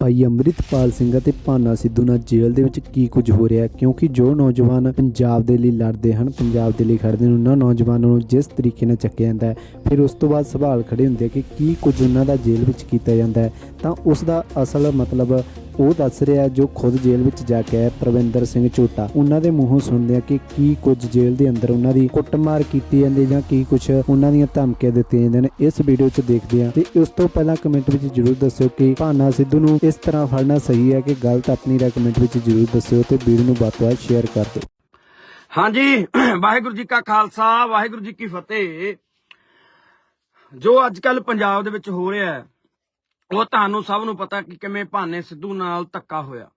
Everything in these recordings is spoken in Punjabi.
ਭਾਈ ਅੰਮ੍ਰਿਤਪਾਲ ਸਿੰਘ ਅਤੇ ਭਾਨਾ ਸਿੱਧੂ ਨਾਲ ਜੇਲ੍ਹ ਦੇ ਵਿੱਚ ਕੀ ਕੁਝ ਹੋ ਰਿਹਾ ਕਿਉਂਕਿ ਜੋ ਨੌਜਵਾਨ ਪੰਜਾਬ ਦੇ ਲਈ ਲੜਦੇ ਹਨ, ਪੰਜਾਬ ਦੇ ਲਈ ਖੜਦੇ ਨੇ ਉਹਨਾਂ ਨੌਜਵਾਨਾਂ ਨੂੰ ਜਿਸ ਤਰੀਕੇ ਨਾਲ ਚੱਕਿਆ ਜਾਂਦਾ ਹੈ, ਫਿਰ ਉਸ ਤੋਂ ਬਾਅਦ ਸਵਾਲ ਖੜੇ ਹੁੰਦੇ ਕਿ ਕੀ ਕੁਝ ਉਹਨਾਂ ਦਾ ਜੇਲ੍ਹ ਵਿੱਚ ਕੀਤਾ ਜਾਂਦਾ ਹੈ? ਤਾਂ ਉਸ ਦਾ ਅਸਲ ਮਤਲਬ ਉਹ ਦੱਸ ਰਿਹਾ ਜੋ ਖੁਦ ਜੇਲ੍ਹ ਵਿੱਚ ਜਾ ਕੇ ਆਇਆ ਪ੍ਰਵਿੰਦਰ ਸਿੰਘ ਝੋਟਾ। ਉਹਨਾਂ ਦੇ ਮੂੰਹੋਂ ਸੁਣਦੇ ਆ ਕਿ ਕੀ ਕੁਝ ਜੇਲ੍ਹ ਦੇ ਅੰਦਰ ਉਹਨਾਂ ਦੀ ਕੁੱਟਮਾਰ ਕੀਤੀ ਜਾਂਦੀ ਜਾਂ ਕੀ ਕੁਝ ਉਹਨਾਂ ਦੀਆਂ ਧਮਕੀਆਂ ਦਿੱਤੀਆਂ ਜਾਂਦੀਆਂ ਨੇ। ਇਸ ਵੀਡੀਓ 'ਚ ਦੇਖਦੇ ਆ ਤੇ ਉਸ ਤੋਂ ਪਹਿਲਾਂ ਕਮੈਂਟ ਵਿੱਚ ਜਰੂਰ ਦੱਸਿਓ ਕਿ ਭਾਨਾ ਸਿੱਧੂ ਨੂੰ ਇਸ ਤਰ੍ਹਾਂ ਫੜਨਾ ਸਹੀ ਹੈ ਕਿ ਗਲਤ ਆਪਣੀ ਰਾਏ ਕਮੈਂਟ ਵਿੱਚ ਜਰੂਰ ਦੱਸਿਓ ਤੇ ਵੀਡੀਓ ਨੂੰ ਵੱਧ ਤੋਂ ਵੱਧ ਸ਼ੇਅਰ ਕਰ ਦਿਓ। ਹਾਂਜੀ, ਵਾਹਿਗੁਰੂ ਜੀ ਕਾ ਖਾਲਸਾ, ਵਾਹਿਗੁਰੂ ਜੀ ਕੀ ਫਤਿਹ। ਜੋ ਅੱਜ ਕੱਲ ਪੰਜਾਬ ਦੇ ਵਿੱਚ ਹੋ ਰਿਹਾ ਹੈ ਉਹ ਤੁਹਾਨੂੰ ਸਭ ਨੂੰ ਪਤਾ ਕਿ ਕਿਵੇਂ ਭਾਨੇ ਸਿੱਧੂ ਨਾਲ ਧੱਕਾ ਹੋਇਆ।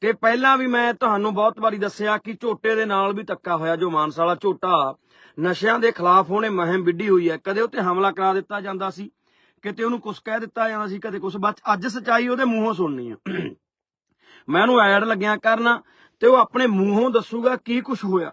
ਤੇ ਪਹਿਲਾਂ ਵੀ ਮੈਂ ਤੁਹਾਨੂੰ ਬਹੁਤ ਵਾਰੀ ਦੱਸਿਆ ਕਿ ਝੋਟੇ ਦੇ ਨਾਲ ਵੀ ਧੱਕਾ ਹੋਇਆ, ਜੋ ਮਾਨਸਾ ਵਾਲਾ ਝੋਟਾ ਨਸ਼ਿਆਂ ਦੇ ਖਿਲਾਫ ਉਹਨੇ ਮਹਿਮ ਵਿੱਢੀ ਹੋਈ ਹੈ। ਕਦੇ ਉੱਤੇ ਹਮਲਾ ਕਰਾ ਦਿੱਤਾ ਜਾਂਦਾ ਸੀ, ਕਿਤੇ ਉਹਨੂੰ ਕੁਝ ਕਹਿ ਦਿੱਤਾ ਜਾਂਦਾ ਸੀ, ਕਦੇ ਕੁਝ ਬਸ ਅੱਜ ਸਚਾਈ ਉਹਦੇ ਮੂੰਹੋਂ ਸੁਣਨੀ ਆ। ਮੈਂ ਉਹਨੂੰ ਐਡ ਲੱਗਿਆ ਕਰਨਾ ਤੇ ਉਹ ਆਪਣੇ ਮੂੰਹੋਂ ਦੱਸੂਗਾ ਕੀ ਕੁਝ ਹੋਇਆ।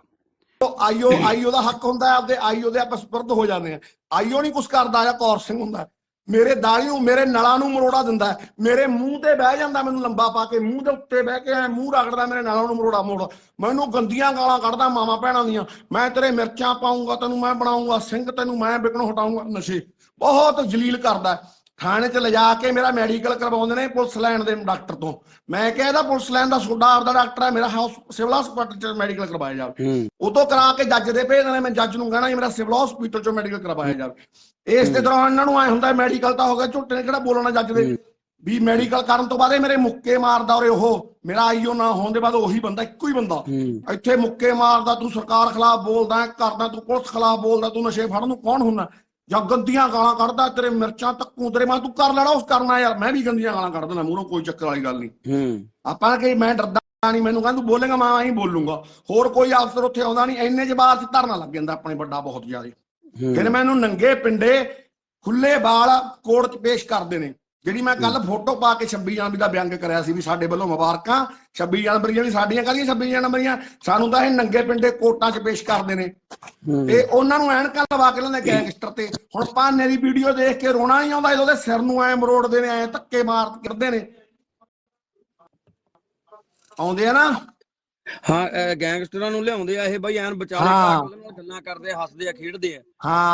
ਆਈਓ ਆਈਓ ਦਾ ਹੱਕ ਹੁੰਦਾ ਆਪਦੇ ਆਈਓ ਦੇ ਆਪਾਂ ਸਪਰਦ ਹੋ ਜਾਂਦੇ ਆ ਆਈਓ ਨਹੀਂ ਕੁਛ ਕਰਦਾ ਜਾਂ ਕੌਰ ਸਿੰਘ ਹੁੰਦਾ। ਮੇਰੇ ਦਾੜੀ ਨੂੰ ਮੇਰੇ ਨਲਾਂ ਨੂੰ ਮਰੋੜਾ ਦਿੰਦਾ ਹੈ। ਮੇਰੇ ਮੂੰਹ ਤੇ ਬਹਿ ਜਾਂਦਾ ਮੈਨੂੰ ਲੰਬਾ ਪਾ ਕੇ ਮੂੰਹ ਦੇ ਉੱਤੇ ਬਹਿ ਕੇ ਐ ਮੂੰਹ ਰਗੜਦਾ ਮੇਰੇ ਨਲਾਂ ਨੂੰ ਮਰੋੜਾ ਮੋੜ। ਮੈਨੂੰ ਗੰਦੀਆਂ ਗਾਲਾਂ ਕੱਢਦਾ ਮਾਮਾ ਭੈਣਾਂ ਦੀਆਂ। ਮੈਂ ਤੇਰੇ ਮਿਰਚਾਂ ਪਾਉਂਗਾ ਤੈਨੂੰ ਮੈਂ ਬਣਾਉਂਗਾ ਸਿੰਘ ਤੈਨੂੰ ਮੈਂ ਵਿਕਣੋਂ ਹਟਾਉਂਗਾ ਨਸ਼ੇ। ਬਹੁਤ ਜਲੀਲ ਕਰਦਾ। ਥਾਣੇ 'ਚ ਲਿਜਾ ਕੇ ਮੇਰਾ ਮੈਡੀਕਲ ਕਰਵਾਉਂਦੇ ਨੇ ਪੁਲਿਸ ਲਾਈਨ ਦੇ ਡਾਕਟਰ ਤੋਂ। ਮੈਂ ਕਿਹਾ ਇਹਦਾ ਪੁਲਿਸ ਲਾਈਨ ਦਾ ਛੋਡਾ ਆਪਦਾ ਡਾਕਟਰ ਹੈ ਮੇਰਾ ਹਾਊਸ ਸਿਵਲ ਹਸਪਤਾਲ 'ਚ ਮੈਡੀਕਲ ਕਰਵਾਇਆ ਜਾਵੇ। ਉਹ ਤੋਂ ਕਰਾ ਕੇ ਜੱਜ ਦੇ ਭੇਜਦੇ ਨੇ ਮੈਂ ਜੱਜ ਨੂੰ ਕਹਿਣਾ ਮੇਰਾ ਸਿਵਲ ਹਸਪੀਟਲ 'ਚੋਂ ਮੈਡੀਕਲ ਕਰਵਾਇਆ ਜਾਵੇ। ਇਸ ਦੇ ਦੌਰਾਨ ਇਹਨਾਂ ਨੂੰ ਐ ਹੁੰਦਾ ਮੈਡੀਕਲ ਤਾਂ ਹੋ ਗਿਆ ਝੁੱਟੇ ਨੇ ਕਿਹੜਾ ਬੋਲਣਾ ਜੱਜ ਦੇ? ਵੀ ਮੈਡੀਕਲ ਕਰਨ ਤੋਂ ਬਾਅਦ ਇਹ ਮੇਰੇ ਮੁੱਕੇ ਮਾਰਦਾ ਔਰ ਉਹ ਮੇਰਾ ਆਈਓ ਨਾ ਹੋਣ ਦੇ ਬਾਅਦ ਉਹੀ ਬੰਦਾ ਇੱਕੋ ਹੀ ਬੰਦਾ। ਇੱਥੇ ਮੁੱਕੇ ਮਾਰਦਾ ਤੂੰ ਸਰਕਾਰ ਖਿਲਾਫ ਬੋਲਦਾ ਕਰਦਾ ਤੂੰ ਪੁਲਿਸ ਖਿਲਾਫ ਬੋਲਦਾ ਤੂੰ ਨਸ਼ੇ ਫੜਨ ਨੂੰ ਕੌਣ ਹੁੰਦਾ? ਜਾਂ ਗੰਦੀਆਂ ਗਾਲਾਂ ਕੱਢਦਾ ਤੇਰੇ ਮਿਰਚਾਂ ਤੱਕੂ ਤੇਰੇ ਮੈਂ ਤੂੰ ਕਰ ਲੈਣਾ ਉਸ ਕਰਨਾ ਯਾਰ ਮੈਂ ਵੀ ਗੰਦੀਆਂ ਗਾਲਾਂ ਕੱਢ ਦੇਣਾ ਮੂਹਰੋਂ ਕੋਈ ਚੱਕਰ ਵਾਲੀ ਗੱਲ ਨਹੀਂ। ਆਪਾਂ ਕਿ ਮੈਂ ਡਰਦਾ ਨਹੀਂ ਮੈਨੂੰ ਕਹਿੰਦਾ ਤੂੰ ਬੋਲੇਗਾ ਮੈਂ ਆਹੀਂ ਬੋਲੂੰਗਾ। ਹੋਰ ਕੋਈ ਅਫਸਰ ਉੱਥੇ ਆਉਂਦਾ ਨਹੀਂ ਇੰਨੇ ਜਵਾਬ ਧਰਨਾ ਲੱਗ ਜਾਂਦਾ ਆਪਣੇ ਵੱਡਾ ਬਹੁਤ ਜ਼ਿਆਦਾ। ਫਿਰ ਮੈਨੂੰ ਨੰਗੇ ਪਿੰਡੇ ਖੁੱਲੇ ਵਾਲ ਕੋਰਟ 'ਚ ਪੇਸ਼ ਕਰਦੇ ਨੇ। ਜਿਹੜੀ ਮੈਂ ਕੱਲ ਫੋਟੋ ਪਾ ਕੇ 26 ਜਨਵਰੀ ਦਾ ਬਿਆਨ ਕਰਿਆ ਸੀ ਵੀ ਸਾਡੇ ਵੱਲੋਂ ਮੁਬਾਰਕਾਂ 26 ਜਨਵਰੀ ਵੀ ਸਾਡੀਆਂ ਕਾਹਦੀਆਂ 26 ਜਨਵਰੀਆਂ? ਸਾਨੂੰ ਤਾਂ ਇਹ ਨੰਗੇ ਪਿੰਡੇ ਕੋਰਟਾਂ 'ਚ ਪੇਸ਼ ਕਰਦੇ ਨੇ। ਤੇ ਉਹਨਾਂ ਨੂੰ ਐਨਕਾਂ ਲਵਾ ਕੇ ਲੈਂਦੇ ਗੈਂਗਸਟਰ ਤੇ। ਹੁਣ ਪਾਨੇ ਦੀ ਵੀਡੀਓ ਦੇਖ ਕੇ ਰੋਣਾ ਨਹੀਂ ਆਉਂਦਾ ਉਹਦੇ ਸਿਰ ਨੂੰ ਐ ਮਰੋੜਦੇ ਨੇ ਐ ਧੱਕੇ ਮਾਰ ਕਰਦੇ ਨੇ। ਆਉਂਦੇ ਆ ਨਾ? ਹਾਂ ਗੈਂਗਸਟਰਾਂ ਨੂੰ ਲਿਆਉਂਦੇ ਆ ਇਹ ਬਈ ਐਨ ਵਿਚਾਰੇ ਹਾਂ। ਘਰ ਨਾਲ ਗੱਲਾਂ ਕਰਦੇ ਹੱਸਦੇ ਆ ਖੇਡਦੇ ਆ।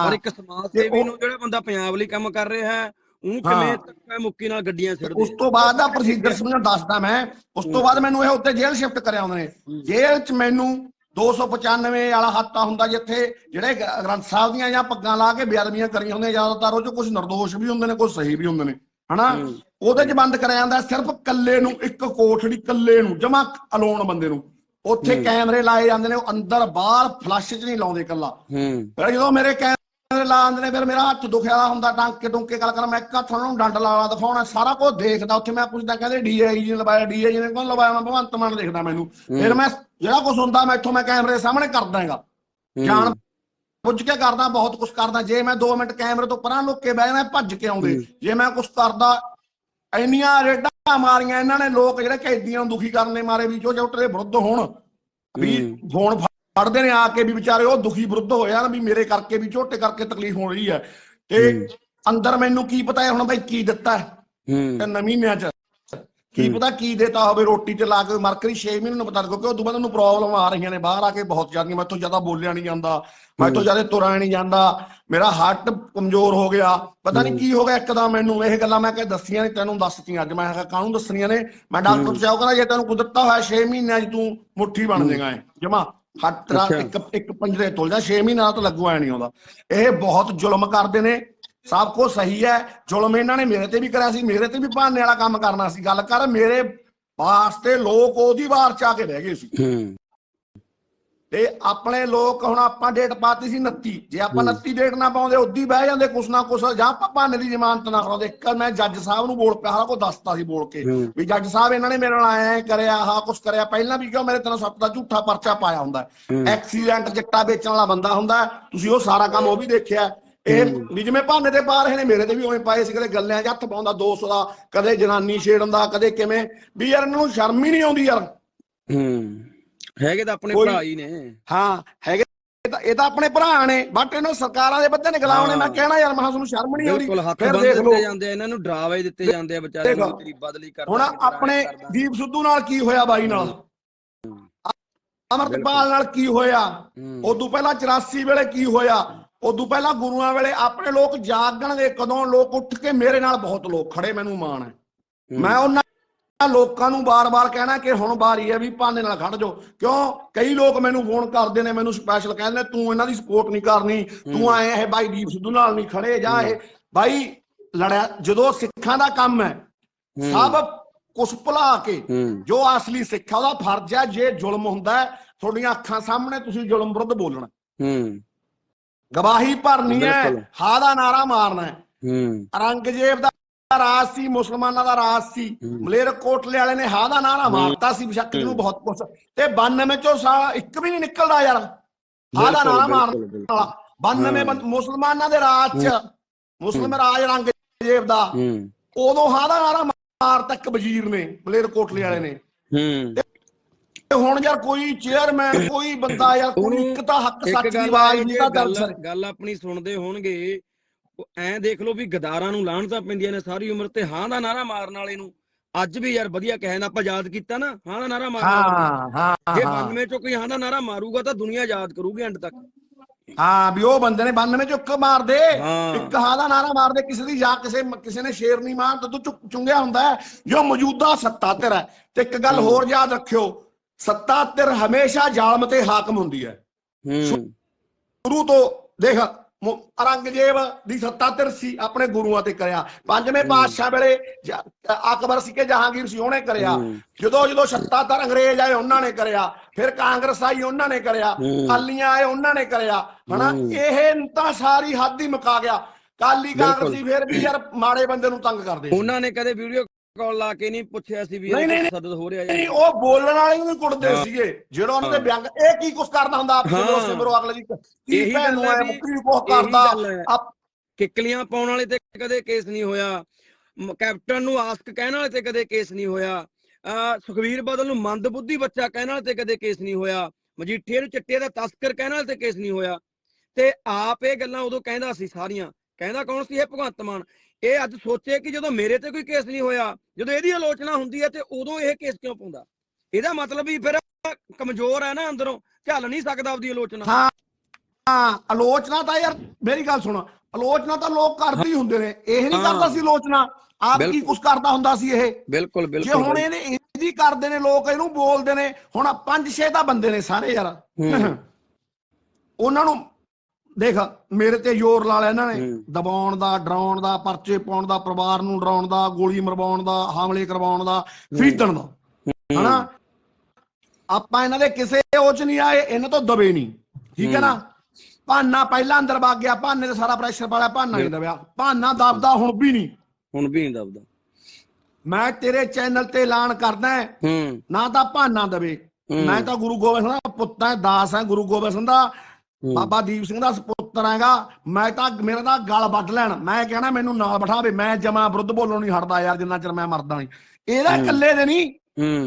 ਪਰ ਇੱਕ ਸਮਾਜ ਸੇਵੀ ਨੂੰ ਜਿਹੜਾ ਬੰਦਾ ਪੰਜਾਬ ਲਈ ਕੰਮ ਕਰ ਰਿਹਾ ਹੈ ਉਹਨੂੰ ਕਿਵੇਂ ਧੱਕਾ ਮੁੱਕੀ ਨਾਲ ਗੱਡੀਆਂ ਛੱਡਦੇ ਉਸ ਤੋਂ ਬਾਅਦ ਦਾ ਪ੍ਰੋਸੀਜਰ ਸਮਝਾ ਦੱਸਦਾ ਮੈਂ ਉਸ ਤੋਂ ਬਾਅਦ ਮੈਨੂੰ ਇਹ ਉੱਤੇ ਜੇਲ੍ਹ ਸ਼ਿਫਟ ਕਰਿਆ ਉਹਨਾਂ। ਨੇ ਜੇਲ੍ਹ 'ਚ ਮੈਨੂੰ 295 ਵਾਲਾ ਹੱਤਾ ਹੁੰਦਾ ਜਿੱਥੇ ਜਿਹੜੇ ਗ੍ਰੰਥ ਸਾਹਿਬ ਦੀਆਂ ਜਾਂ ਪੱਗਾਂ ਲਾ ਕੇ ਬੇਅਦਬੀਆਂ ਕਰੀਆਂ ਹੁੰਦੀਆਂ ਜ਼ਿਆਦਾਤਰ ਉਹ 'ਚ ਕੁਝ ਨਿਰਦੋਸ਼ ਵੀ ਹੁੰਦੇ ਨੇ ਕੁਝ ਸਹੀ ਵੀ ਹੁੰਦੇ ਨੇ ਹਨਾ? ਉਹਦੇ 'ਚ ਬੰਦ ਕਰਿਆ ਜਾਂਦਾ ਸਿਰਫ ਕੱਲੇ ਨੂੰ ਇੱਕ ਕੋਠੜੀ ਕੱਲੇ ਨੂੰ ਜਮਾ ਅਲੋਨ ਬੰਦੇ ਨੂੰ। ਉੱਥੇ ਕੈਮਰੇ ਲਾਏ ਜਾਂਦੇ ਨੇ ਉਹ ਅੰਦਰ ਬਾਹਰ ਫਲੱਸ਼ 'ਚ ਨਹੀਂ ਲਾਉਂਦੇ ਕੱਲਾ ਹੂੰ। ਫਿਰ ਜਦੋਂ ਮੇਰੇ ਕੈਮਰੇ ਲਾਉਂਦੇ ਨੇ ਫਿਰ ਮੇਰਾ ਹੱਥ ਦੁਖਿਆ ਦਾ ਹੁੰਦਾ ਟਾਂਕੇ ਟੁੰਕੇ ਗੱਲ ਕਰ ਮੈਂ ਇੱਕ ਹੱਥ ਨੂੰ ਡੰਡ ਲਾ ਦਿਖਾਉਣਾ ਸਾਰਾ ਕੁਝ ਦੇਖਦਾ ਉੱਥੇ ਮੈਂ ਪੁੱਛਦਾ ਕਹਿੰਦੇ ਡੀਆਈ ਜੀ ਨੇ ਲਵਾਇਆ ਡੀਆਈ ਜੀ ਨੇ ਕੌਣ ਲਵਾਇਆ? ਮੈਂ ਭਗਵੰਤ ਮਾਨ ਦੇਖਦਾ ਮੈਨੂੰ। ਫਿਰ ਮੈਂ ਜਿਹੜਾ ਕੁਝ ਹੁੰਦਾ ਮੈਂ ਇੱਥੋਂ ਮੈਂ ਕੈਮਰੇ ਦੇ ਸਾਹਮਣੇ ਕਰਦਾ ਹੈਗਾ ਜਾਣ ਪੁੱਜ ਕੇ ਕਰਦਾ ਬਹੁਤ ਕੁਝ ਕਰਦਾ ਜੇ ਮੈਂ 2 ਮਿੰਟ ਕੈਮਰੇ ਤੋਂ ਪਰਾਂ ਲੁੱਕ ਕੇ ਬਹਿ ਜਾਣਾ ਭੱਜ ਕੇ ਆਉਂਦੇ। ਜੇ ਮੈਂ ਕੁਝ ਕਰਦਾ ਇੰਨੀਆਂ ਰੇਡਾਂ ਮਾਰੀਆਂ ਇਹਨਾਂ ਨੇ ਲੋਕ ਜਿਹੜੇ ਕੈਦੀਆਂ ਨੂੰ ਦੁਖੀ ਕਰਨ ਦੇ ਮਾਰੇ ਵੀ ਜੋ ਜੁੱਟ ਦੇ ਵਿਰੁੱਧ ਹੋਣ ਵੀ ਫੋਨ ਫੜਦੇ ਨੇ ਆ ਕੇ ਵੀ ਵਿਚਾਰੇ ਉਹ ਦੁਖੀ ਵਿਰੁੱਧ ਹੋਇਆ ਨਾ ਵੀ ਮੇਰੇ ਕਰਕੇ ਵੀ ਝੋਟੇ ਕਰਕੇ ਤਕਲੀਫ ਹੋ ਰਹੀ ਹੈ। ਤੇ ਅੰਦਰ ਮੈਨੂੰ ਕੀ ਪਤਾ ਹੈ ਹੁਣ ਬਈ ਕੀ ਦਿੱਤਾ ਹੈ। ਹੂੰ। ਤੇ ਨਵੀਂ ਮਹੀਨਿਆਂ ਚ ਕੀ ਪਤਾ ਕੀ ਦੇਤਾ ਹੋਵੇ ਰੋਟੀ ਤੇ ਲਾ ਕੇ ਮਰਕਰੀ 6 ਮਹੀਨੇ ਨੂੰ ਪਤਾ ਕਿਉਂਕਿ ਉਦੋਂ ਬਾਅਦ ਉਹਨੂੰ ਪ੍ਰੋਬਲਮ ਆ ਰਹੀਆਂ ਨੇ ਬਾਹਰ ਆ ਕੇ ਬਹੁਤ ਜ਼ਿਆਦੀਆਂ ਮੈਥੋਂ ਜ਼ਿਆਦਾ ਬੋਲਿਆ ਨਹੀਂ ਜਾਂਦਾ ਮੈਥੋਂ ਜ਼ਿਆਦਾ ਤੁਰਿਆ ਨਹੀਂ ਜਾਂਦਾ ਮੇਰਾ ਹਾਰਟ ਕਮਜ਼ੋਰ ਹੋ ਗਿਆ ਪਤਾ ਨਹੀਂ ਕੀ ਹੋ ਗਿਆ ਇੱਕਦਮ ਮੈਨੂੰ ਇਹ ਗੱਲਾਂ ਮੈਂ ਕਿ ਦੱਸੀਆਂ ਨਹੀਂ ਤੈਨੂੰ ਦੱਸਤੀਆਂ ਅੱਜ ਮੈਂ ਕਿਹਾ ਕਾਹਨੂੰ ਦੱਸਣੀਆਂ ਨੇ ਮੈਂ ਡਾਕਟਰ ਤੋਂ ਚਾਹ ਕਹਿੰਦਾ ਜੇ ਤੈਨੂੰ ਕੁਦਰਤਾ ਹੋਇਆ 6 ਮਹੀਨਿਆਂ 'ਚ ਤੂੰ ਮੁੱਠੀ ਬਣ ਜਾਏਗਾ ਜਮਾ ਹੱਥ ਤੇਰਾ ਇੱਕ ਇੱਕ ਪੰਜਰੇ ਤੁਲ ਜਾ 6 ਮਹੀਨਿਆਂ ਤੋਂ ਲੱਗੂ ਐ ਨਹੀਂ ਆਉਂਦਾ। ਇਹ ਬਹੁਤ ਜ਼ੁਲਮ ਕਰਦੇ ਨੇ ਸਭ ਕੁਝ ਸਹੀ ਹੈ। ਜ਼ੁਲਮ ਇਹਨਾਂ ਨੇ ਮੇਰੇ ਤੇ ਵੀ ਕਰਿਆ ਸੀ ਮੇਰੇ ਤੇ ਵੀ ਭਾਨੇ ਵਾਲਾ ਕੰਮ ਕਰਨਾ ਸੀ। ਗੱਲ ਕਰ ਮੇਰੇ ਵਾਸਤੇ ਲੋਕ ਉਹਦੀ ਵਾਰ ਚ ਕੇ ਬਹਿ ਗਏ ਸੀ। ਤੇ ਆਪਣੇ ਲੋਕ ਹੁਣ ਆਪਾਂ ਡੇਟ ਪਾਤੀ ਸੀ 29 ਜੇ ਆਪਾਂ 29 ਡੇਟ ਨਾ ਪਾਉਂਦੇ ਉਦੀ ਬਹਿ ਜਾਂਦੇ ਕੁਛ ਨਾ ਕੁਛ। ਜਾਂ ਆਪਾਂ ਭਾਨੇ ਦੀ ਜ਼ਮਾਨਤ ਨਾ ਕਰਾਉਂਦੇ। ਇੱਕ ਮੈਂ ਜੱਜ ਸਾਹਿਬ ਨੂੰ ਬੋਲ ਪਿਆ ਸਾਰਾ ਕੁਝ ਦੱਸਤਾ ਸੀ ਬੋਲ ਕੇ ਵੀ ਜੱਜ ਸਾਹਿਬ ਇਹਨਾਂ ਨੇ ਮੇਰੇ ਨਾਲ ਐ ਕਰਿਆ ਆਹ ਕੁਛ ਕਰਿਆ। ਪਹਿਲਾਂ ਵੀ ਕਿਉਂ ਮੇਰੇ 307 ਦਾ ਝੂਠਾ ਪਰਚਾ ਪਾਇਆ ਹੁੰਦਾ ਐਕਸੀਡੈਂਟ ਚਿੱਟਾ ਵੇਚਣ ਵਾਲਾ ਬੰਦਾ ਹੁੰਦਾ ਤੁਸੀਂ ਉਹ ਸਾਰਾ ਕੰਮ ਉਹ ਵੀ ਦੇਖਿਆ ਇਹ ਵੀ ਜਿਵੇਂ ਭਾਨੇ ਤੇ ਪਾ ਰਹੇ ਨੇ ਮੇਰੇ ਤੇ ਵੀ ਉਵੇਂ ਪਾਏ ਸੀ ਕਦੇ ਗੱਲਿਆਂ 'ਚ ਹੱਥ ਪਾਉਂਦਾ 200 ਦਾ ਕਦੇ ਜਨਾਨੀ ਛੇੜਨ ਦਾ ਕਦੇ ਕਿਵੇਂ। ਵੀ ਯਾਰ ਇਹਨਾਂ ਨੂੰ ਸ਼ਰਮ ਹੀ ਨਹੀਂ ਆਉਂਦੀ ਯਾਰ। ਹੂੰ। ਹੈਗੇ ਤਾਂ ਆਪਣੇ ਭਰਾ ਹੀ ਨੇ। ਹਾਂ ਹੈਗੇ ਇਹ ਤਾਂ ਆਪਣੇ ਭਰਾ ਨੇ ਬਟ ਇਹਨਾਂ ਸਰਕਾਰਾਂ ਦੇ ਬੱਚੇ ਨੇ ਗੁਲਾਮ ਨੇ। ਮੈਂ। ਕਹਿਣਾ ਯਾਰ ਮਹਾਂ ਤੁਹਾਨੂੰ ਸ਼ਰਮ ਨਹੀਂ ਆਉਂਦੀ। ਫਿਰ ਦੇਖ ਦਿੱਤੇ ਲਓ ਜਾਂਦੇ ਆ ਇਹਨਾਂ ਨੂੰ ਡਰਾਵੇ ਦਿੱਤੇ ਜਾਂਦੇ ਆ ਵਿਚਾਰਿਆਂ ਨੂੰ ਤੇਰੀ ਬਦਲੀ ਕਰ ਹੁਣ ਆਪਣੇ ਦੀਪ ਸਿੱਧੂ ਨਾਲ ਕੀ ਹੋਇਆ ਬਾਈ ਨਾਲ? ਅਮਰਤਪਾਲ ਨਾਲ ਕੀ ਹੋਇਆ? ਉਦੋਂ ਪਹਿਲਾਂ 84 ਵੇਲੇ ਕੀ ਹੋਇਆ? ਉਦੋਂ ਪਹਿਲਾਂ ਗੁਰੂਆਂ ਵੇਲੇ ਆਪਣੇ ਲੋਕ ਜਾਗਣਗੇ ਕਦੋਂ ਲੋਕ ਉੱਠ ਕੇ ਮੇਰੇ ਨਾਲ ਬਹੁਤ ਲੋਕ ਖੜੇ ਮੈਨੂੰ ਮਾਣ ਹੈ। ਮੈਂ ਉਹਨਾਂ ਲੋਕਾਂ ਨੂੰ ਬਾਰ-ਬਾਰ ਕਹਿਣਾ ਕਿ ਹੁਣ ਵਾਰੀ ਹੈ ਵੀ ਭਾਨੇ ਨਾਲ ਖੜ ਜਾਓ। ਕਿਉਂ? ਕਈ ਲੋਕ ਮੈਨੂੰ ਫੋਨ ਕਰਦੇ ਨੇ ਮੈਨੂੰ ਸਪੈਸ਼ਲ ਕਹਿੰਦੇ ਤੂੰ ਇਹਨਾਂ ਦੀ ਸਪੋਰਟ ਨਹੀਂ ਕਰਨੀ ਤੂੰ ਆਏ ਇਹ ਬਾਈ ਦੀਪ ਸਿੱਧੂ ਨਾਲ ਨਹੀਂ ਖੜੇ ਜਾਂ ਇਹ ਬਾਈ ਲੜਿਆ ਜਦੋਂ ਸਿੱਖਾਂ ਦਾ ਕੰਮ ਹੈ ਸਭ ਕੁਛ ਭੁਲਾ ਕੇ ਜੋ ਅਸਲੀ ਸਿੱਖ ਉਹਦਾ ਫਰਜ਼ ਹੈ ਜੇ ਜ਼ੁਲਮ ਹੁੰਦਾ ਹੈ ਤੁਹਾਡੀਆਂ ਅੱਖਾਂ ਸਾਹਮਣੇ ਤੁਸੀਂ ਜ਼ੁਲਮ ਵਿਰੁੱਧ ਬੋਲਣਾ। ਹੂੰ। ਗਵਾਹੀ ਭਰਨੀ ਹੈ। ਹਾਂ ਦਾ ਨਾਰਾ ਮਾਰਨਾ ਹੈ। ਹੂੰ। ਔਰੰਗਜ਼ੇਬ ਦਾ ਰਾਜ ਸੀ ਮੁਸਲਮਾਨਾਂ ਦਾ ਰਾਜ ਸੀ। ਮਲੇਰ ਕੋਟਲੇ ਵਾਲੇ ਨੇ ਹਾਂ ਦਾ ਨਾਰਾ ਮਾਰਤਾ ਸੀ ਬਿਸ਼ੱਕ ਨੂੰ ਬਹੁਤ ਕੁਛ। ਤੇ 92 ਚੋਂ ਇੱਕ ਵੀ ਨਹੀਂ ਨਿਕਲਦਾ ਯਾਰ। ਹਾਂ ਦਾ ਨਾਰਾ ਮਾਰਨ। ਵਾਲਾ 92 ਬੰਦ- ਮੁਸਲਮਾਨਾਂ ਦੇ ਰਾਜ ਚ ਮੁਸਲਮ ਰਾਜ ਔਰੰਗਜ਼ੇਬ ਦਾ ਹੂੰ। ਉਦੋਂ ਹਾਂ ਦਾ ਨਾਰਾ ਮਾਰਤਾ ਇੱਕ ਵਜ਼ੀਰ ਨੇ ਮਲੇਰ ਕੋਟਲੇ ਵਾਲੇ ਨੇ। ਹੂੰ। ਹੁਣ ਯਾਰ ਕੋਈ ਚੇਅਰਮੈਨ ਕੋਈ ਬੰਦਾ ਯਾਰ ਕੋਈ ਇੱਕ ਤਾਂ ਹੱਕ ਸੱਚ ਦੀ ਆਵਾਜ਼ ਨਹੀਂ ਤਾਂ ਗੱਲ ਗੱਲ ਆਪਣੀ ਸੁਣਦੇ ਹੋਣਗੇ। ਐਂ ਦੇਖ ਲਓ ਵੀ ਗਦਾਰਾਂ ਨੂੰ ਲਾਹਣਤਾਂ ਪੈਂਦੀਆਂ ਨੇ ਸਾਰੀ ਉਮਰ ਤੇ ਹਾਂ ਦਾ ਨਾਰਾ ਮਾਰਨ ਵਾਲੇ ਨੂੰ। ਅੱਜ ਵੀ ਯਾਰ ਵਧੀਆ ਕਹਿਣ ਆਪਾਂ ਯਾਦ ਕੀਤਾ ਨਾ ਹਾਂ ਦਾ ਨਾਰਾ ਮਾਰਨ। ਹਾਂ ਹਾਂ ਜੇ ਹਾਂ। 92 ਚੋਂ ਕੋਈ ਹਾਂ ਦਾ ਨਾਰਾ ਮਾਰੂਗਾ ਤਾਂ ਦੁਨੀਆ ਯਾਦ ਕਰੂਗੀ ਐਂਡ ਤੱਕ। ਹਾਂ ਵੀ ਉਹ ਬੰਦੇ ਨੇ 92 ਚ ਇੱਕ ਮਾਰ ਦੇ ਹਾਂ। ਇੱਕ ਹਾਂ ਦਾ ਨਾਰਾ ਮਾਰ ਦੇ ਕਿਸੇ ਦੀ ਜਾਂ ਕਿਸੇ ਕਿਸੇ ਨੇ ਸ਼ੇਰ ਨਹੀਂ ਮਾਰ ਤਾਂ ਤੂੰ ਚੁੰਗਿਆ ਹੁੰਦਾ ਜੋ ਮੌਜੂਦਾ ਸੱਤਾ ਹੈ। ਤੇ ਇੱਕ ਗੱਲ ਹੋਰ ਯਾਦ ਰੱਖਿਓ ਸੱਤਾ ਧਿਰ ਹਮੇਸ਼ਾ ਜ਼ਾਲਮ ਤੇ ਹਾਕਮ ਹੁੰਦੀ ਹੈ ਹੂੰ ਗੁਰੂ ਤੋਂ ਦੇਖ ਔਰੰਗਜ਼ੇਬ ਦੀ ਸੱਤਾ ਧਿਰ ਸੀ ਆਪਣੇ ਗੁਰੂਆਂ ਤੇ ਕਰਿਆ ਪੰਜਵੇਂ ਪਾਤਸ਼ਾਹ ਵੇਲੇ ਅਕਬਰ ਸੀ ਕਿ ਜਹਾਂਗੀਰ ਸੀ ਉਹਨੇ ਕਰਿਆ। ਜਦੋਂ ਜਦੋਂ ਸੱਤਾ ਧਿਰ ਅੰਗਰੇਜ਼ ਆਏ ਉਹਨਾਂ ਨੇ ਕਰਿਆ ਫਿਰ ਕਾਂਗਰਸ ਆਈ ਉਹਨਾਂ ਨੇ ਕਰਿਆ। ਕਾਲੀਆਂ ਆਏ ਉਹਨਾਂ ਨੇ ਕਰਿਆ ਹਨਾ। ਇਹ ਤਾਂ ਸਾਰੀ ਹੱਦ ਹੀ ਮੁਕਾ ਗਿਆ ਕਾਲੀ। ਕਾਂਗਰਸੀ ਫਿਰ ਵੀ ਯਾਰ ਮਾੜੇ ਬੰਦੇ ਨੂੰ ਤੰਗ ਕਰਦੇ। ਉਹਨਾਂ ਨੇ ਕਦੇ ਵੀਡੀਓ ਕਾਲ ਲਾ ਕੇ ਨਹੀਂ ਪੁੱਛਿਆ ਸੀ ਵੀ ਇਹ ਸਦਦ ਹੋ ਰਿਹਾ ਨਹੀਂ ਜੀ ਉਹ ਬੋਲਣ ਵਾਲੇ ਨੂੰ ਕੁੱਟਦੇ। ਸੀਗੇ। ਜਿਹੜਾ ਉਹਨਾਂ ਦੇ। ਵਿਅੰਗ ਇਹ ਕੀ ਕੁਛ ਕਰਦਾ ਹੁੰਦਾ? ਆਪ ਸਿਮਰੋ। ਸਿਮਰੋ ਅਗਲੇ ਦੀ ਕੀ ਇਹੀ ਭੈਣ ਨੂੰ ਐ ਮੁੱਕਰੀ ਇਹੀ ਕਰਦਾ। ਕਿੱਕਲੀਆਂ ਪਾਉਣ ਵਾਲੇ ਤੇ ਕਦੇ ਕੇਸ ਨਹੀਂ ਹੋਇਆ। ਕੈਪਟਨ ਨੂੰ ਆਸਕ ਕਹਿਣ ਵਾਲੇ ਤੇ ਕਦੇ ਕੇਸ ਨਹੀਂ ਹੋਇਆ। ਸੁਖਵੀਰ ਬਾਦਲ ਨੂੰ ਮੰਦਬੁੱਧੀ ਬੱਚਾ ਕਹਿਣ ਵਾਲੇ ਤੇ ਕਦੇ ਕੇਸ ਨਹੀਂ ਹੋਇਆ। ਮਜੀਠੀਏ ਨੂੰ ਚਿੱਟੇ ਦਾ ਤਸਕਰ ਕਹਿਣ ਵਾਲੇ ਤੇ ਕੇਸ ਨਹੀਂ ਹੋਇਆ। ਤੇ ਆਪ ਇਹ ਗੱਲਾਂ ਉਦੋਂ ਕਹਿੰਦਾ ਸੀ ਸਾਰੀਆਂ। ਕਹਿੰਦਾ ਕੌਣ ਸੀ ਇਹ ਭਗਵੰਤ ਮਾਨ? ਇਹ ਅੱਜ ਸੋਚੇ ਕਿ ਜਦੋਂ ਮੇਰੇ ਤੇ ਕੋਈ ਕੇਸ ਨਹੀਂ ਹੋਇਆ ਜਦੋਂ ਇਹਦੀ ਆਲੋਚਨਾ ਹੁੰਦੀ ਹੈ ਤੇ ਉਦੋਂ ਇਹ ਕੇਸ ਕਿਉਂ ਪਾਉਂਦਾ ਇਹਦਾ ਮਤਲਬ ਵੀ ਫਿਰ ਕਮਜ਼ੋਰ ਹੈ ਨਾ ਅੰਦਰੋਂ ਝੱਲ ਨਹੀਂ ਸਕਦਾ ਆਪਦੀ ਆਲੋਚਨਾ ਹਾਂ ਹਾਂ ਆਲੋਚਨਾ ਤਾਂ ਯਾਰ ਮੇਰੀ ਗੱਲ ਸੁਣ ਆਲੋਚਨਾ ਤਾਂ ਲੋਕ ਕਰਦੇ ਹੀ ਹੁੰਦੇ ਨੇ ਇਹ ਨਹੀਂ। ਕਰਦਾ ਸੀ ਆਲੋਚਨਾ ਆਪ ਕੀ। ਕੁਛ ਕਰਦਾ ਹੁੰਦਾ ਸੀ ਇਹ ਬਿਲਕੁਲ ਜੇ ਬਿਲਕੁਲ ਹੁਣ ਇਹਨੇ ਇਹਦੀ ਕਰਦੇ ਨੇ ਲੋਕ ਇਹਨੂੰ ਬੋਲਦੇ ਨੇ ਹੁਣ ਪੰਜ ਛੇ ਤਾਂ ਬੰਦੇ ਨੇ ਸਾਰੇ ਯਾਰ। ਉਹਨਾਂ ਨੂੰ ਦੇਖ ਮੇਰੇ ਤੇ ਜ਼ੋਰ ਲਾ ਲਿਆ ਇਹਨਾਂ ਨੇ। ਦਬਾਉਣ ਦਾ ਡਰਾਉਣ ਦਾ ਪਰਚੇ ਪਾਉਣ ਦਾ ਪਰਿਵਾਰ ਨੂੰ ਡਰਾਉਣ ਦਾ ਗੋਲੀ ਮਰਵਾਉਣ ਦਾ ਹਮਲੇ ਕਰਵਾਉਣ ਦਾ ਖਰੀਦਣ ਦਾ। ਹਨਾ? ਆਪਾਂ ਇਹਨਾਂ ਦੇ ਕਿਸੇ ਉਹ ਚ ਨਹੀਂ ਆਏ ਇਹਨਾਂ ਤੋਂ ਦਬੇ ਨਹੀਂ। ਠੀਕ ਹੈ ਨਾ? ਭਾਨਾ ਪਹਿਲਾਂ ਅੰਦਰ ਵਗ ਗਿਆ ਭਾਨੇ ਤੇ ਸਾਰਾ ਪ੍ਰੈਸ਼ਰ ਪਾਲਿਆ ਭਾਨਾ ਨਹੀਂ ਦਬਿਆ। ਭਾਨਾ ਦਬਦਾ ਹੁਣ ਵੀ ਨਹੀਂ। ਹੁਣ ਵੀ ਨਹੀਂ ਦਬਦਾ। ਮੈਂ ਤੇਰੇ ਚੈਨਲ ਤੇ ਐਲਾਨ ਕਰਦਾ ਨਾ ਤਾਂ ਭਾਨਾ ਦਵੇ। ਮੈਂ ਤਾਂ ਗੁਰੂ ਗੋਬਿੰਦ ਸਿੰਘ ਦਾ ਪੁੱਤ ਹੈ ਦਾਸ ਹੈ ਗੁਰੂ ਗੋਬਿੰਦ ਸਿੰਘ ਦਾ। ਬਾਬਾ ਦੀਪ ਸਿੰਘ ਦਾ ਸੁਪੁੱਤਰ ਹੈਗਾ ਮੈਂ ਤਾਂ ਮੇਰਾ ਤਾਂ ਗਲ ਵੱਢ ਲੈਣ। ਮੈਂ ਕਹਿਣਾ ਮੈਨੂੰ ਨਾਲ ਬਿਠਾਵੇ ਮੈਂ ਜਮਾ ਵਿਰੁੱਧ ਬੋਲਣੋਂ ਨਹੀਂ ਹਟਦਾ ਯਾਰ ਜਿੰਨਾ ਚਿਰ ਮੈਂ ਮਰਦਾ ਨਹੀਂ। ਇਹਦਾ ਇਕੱਲੇ ਦੇ ਨਹੀਂ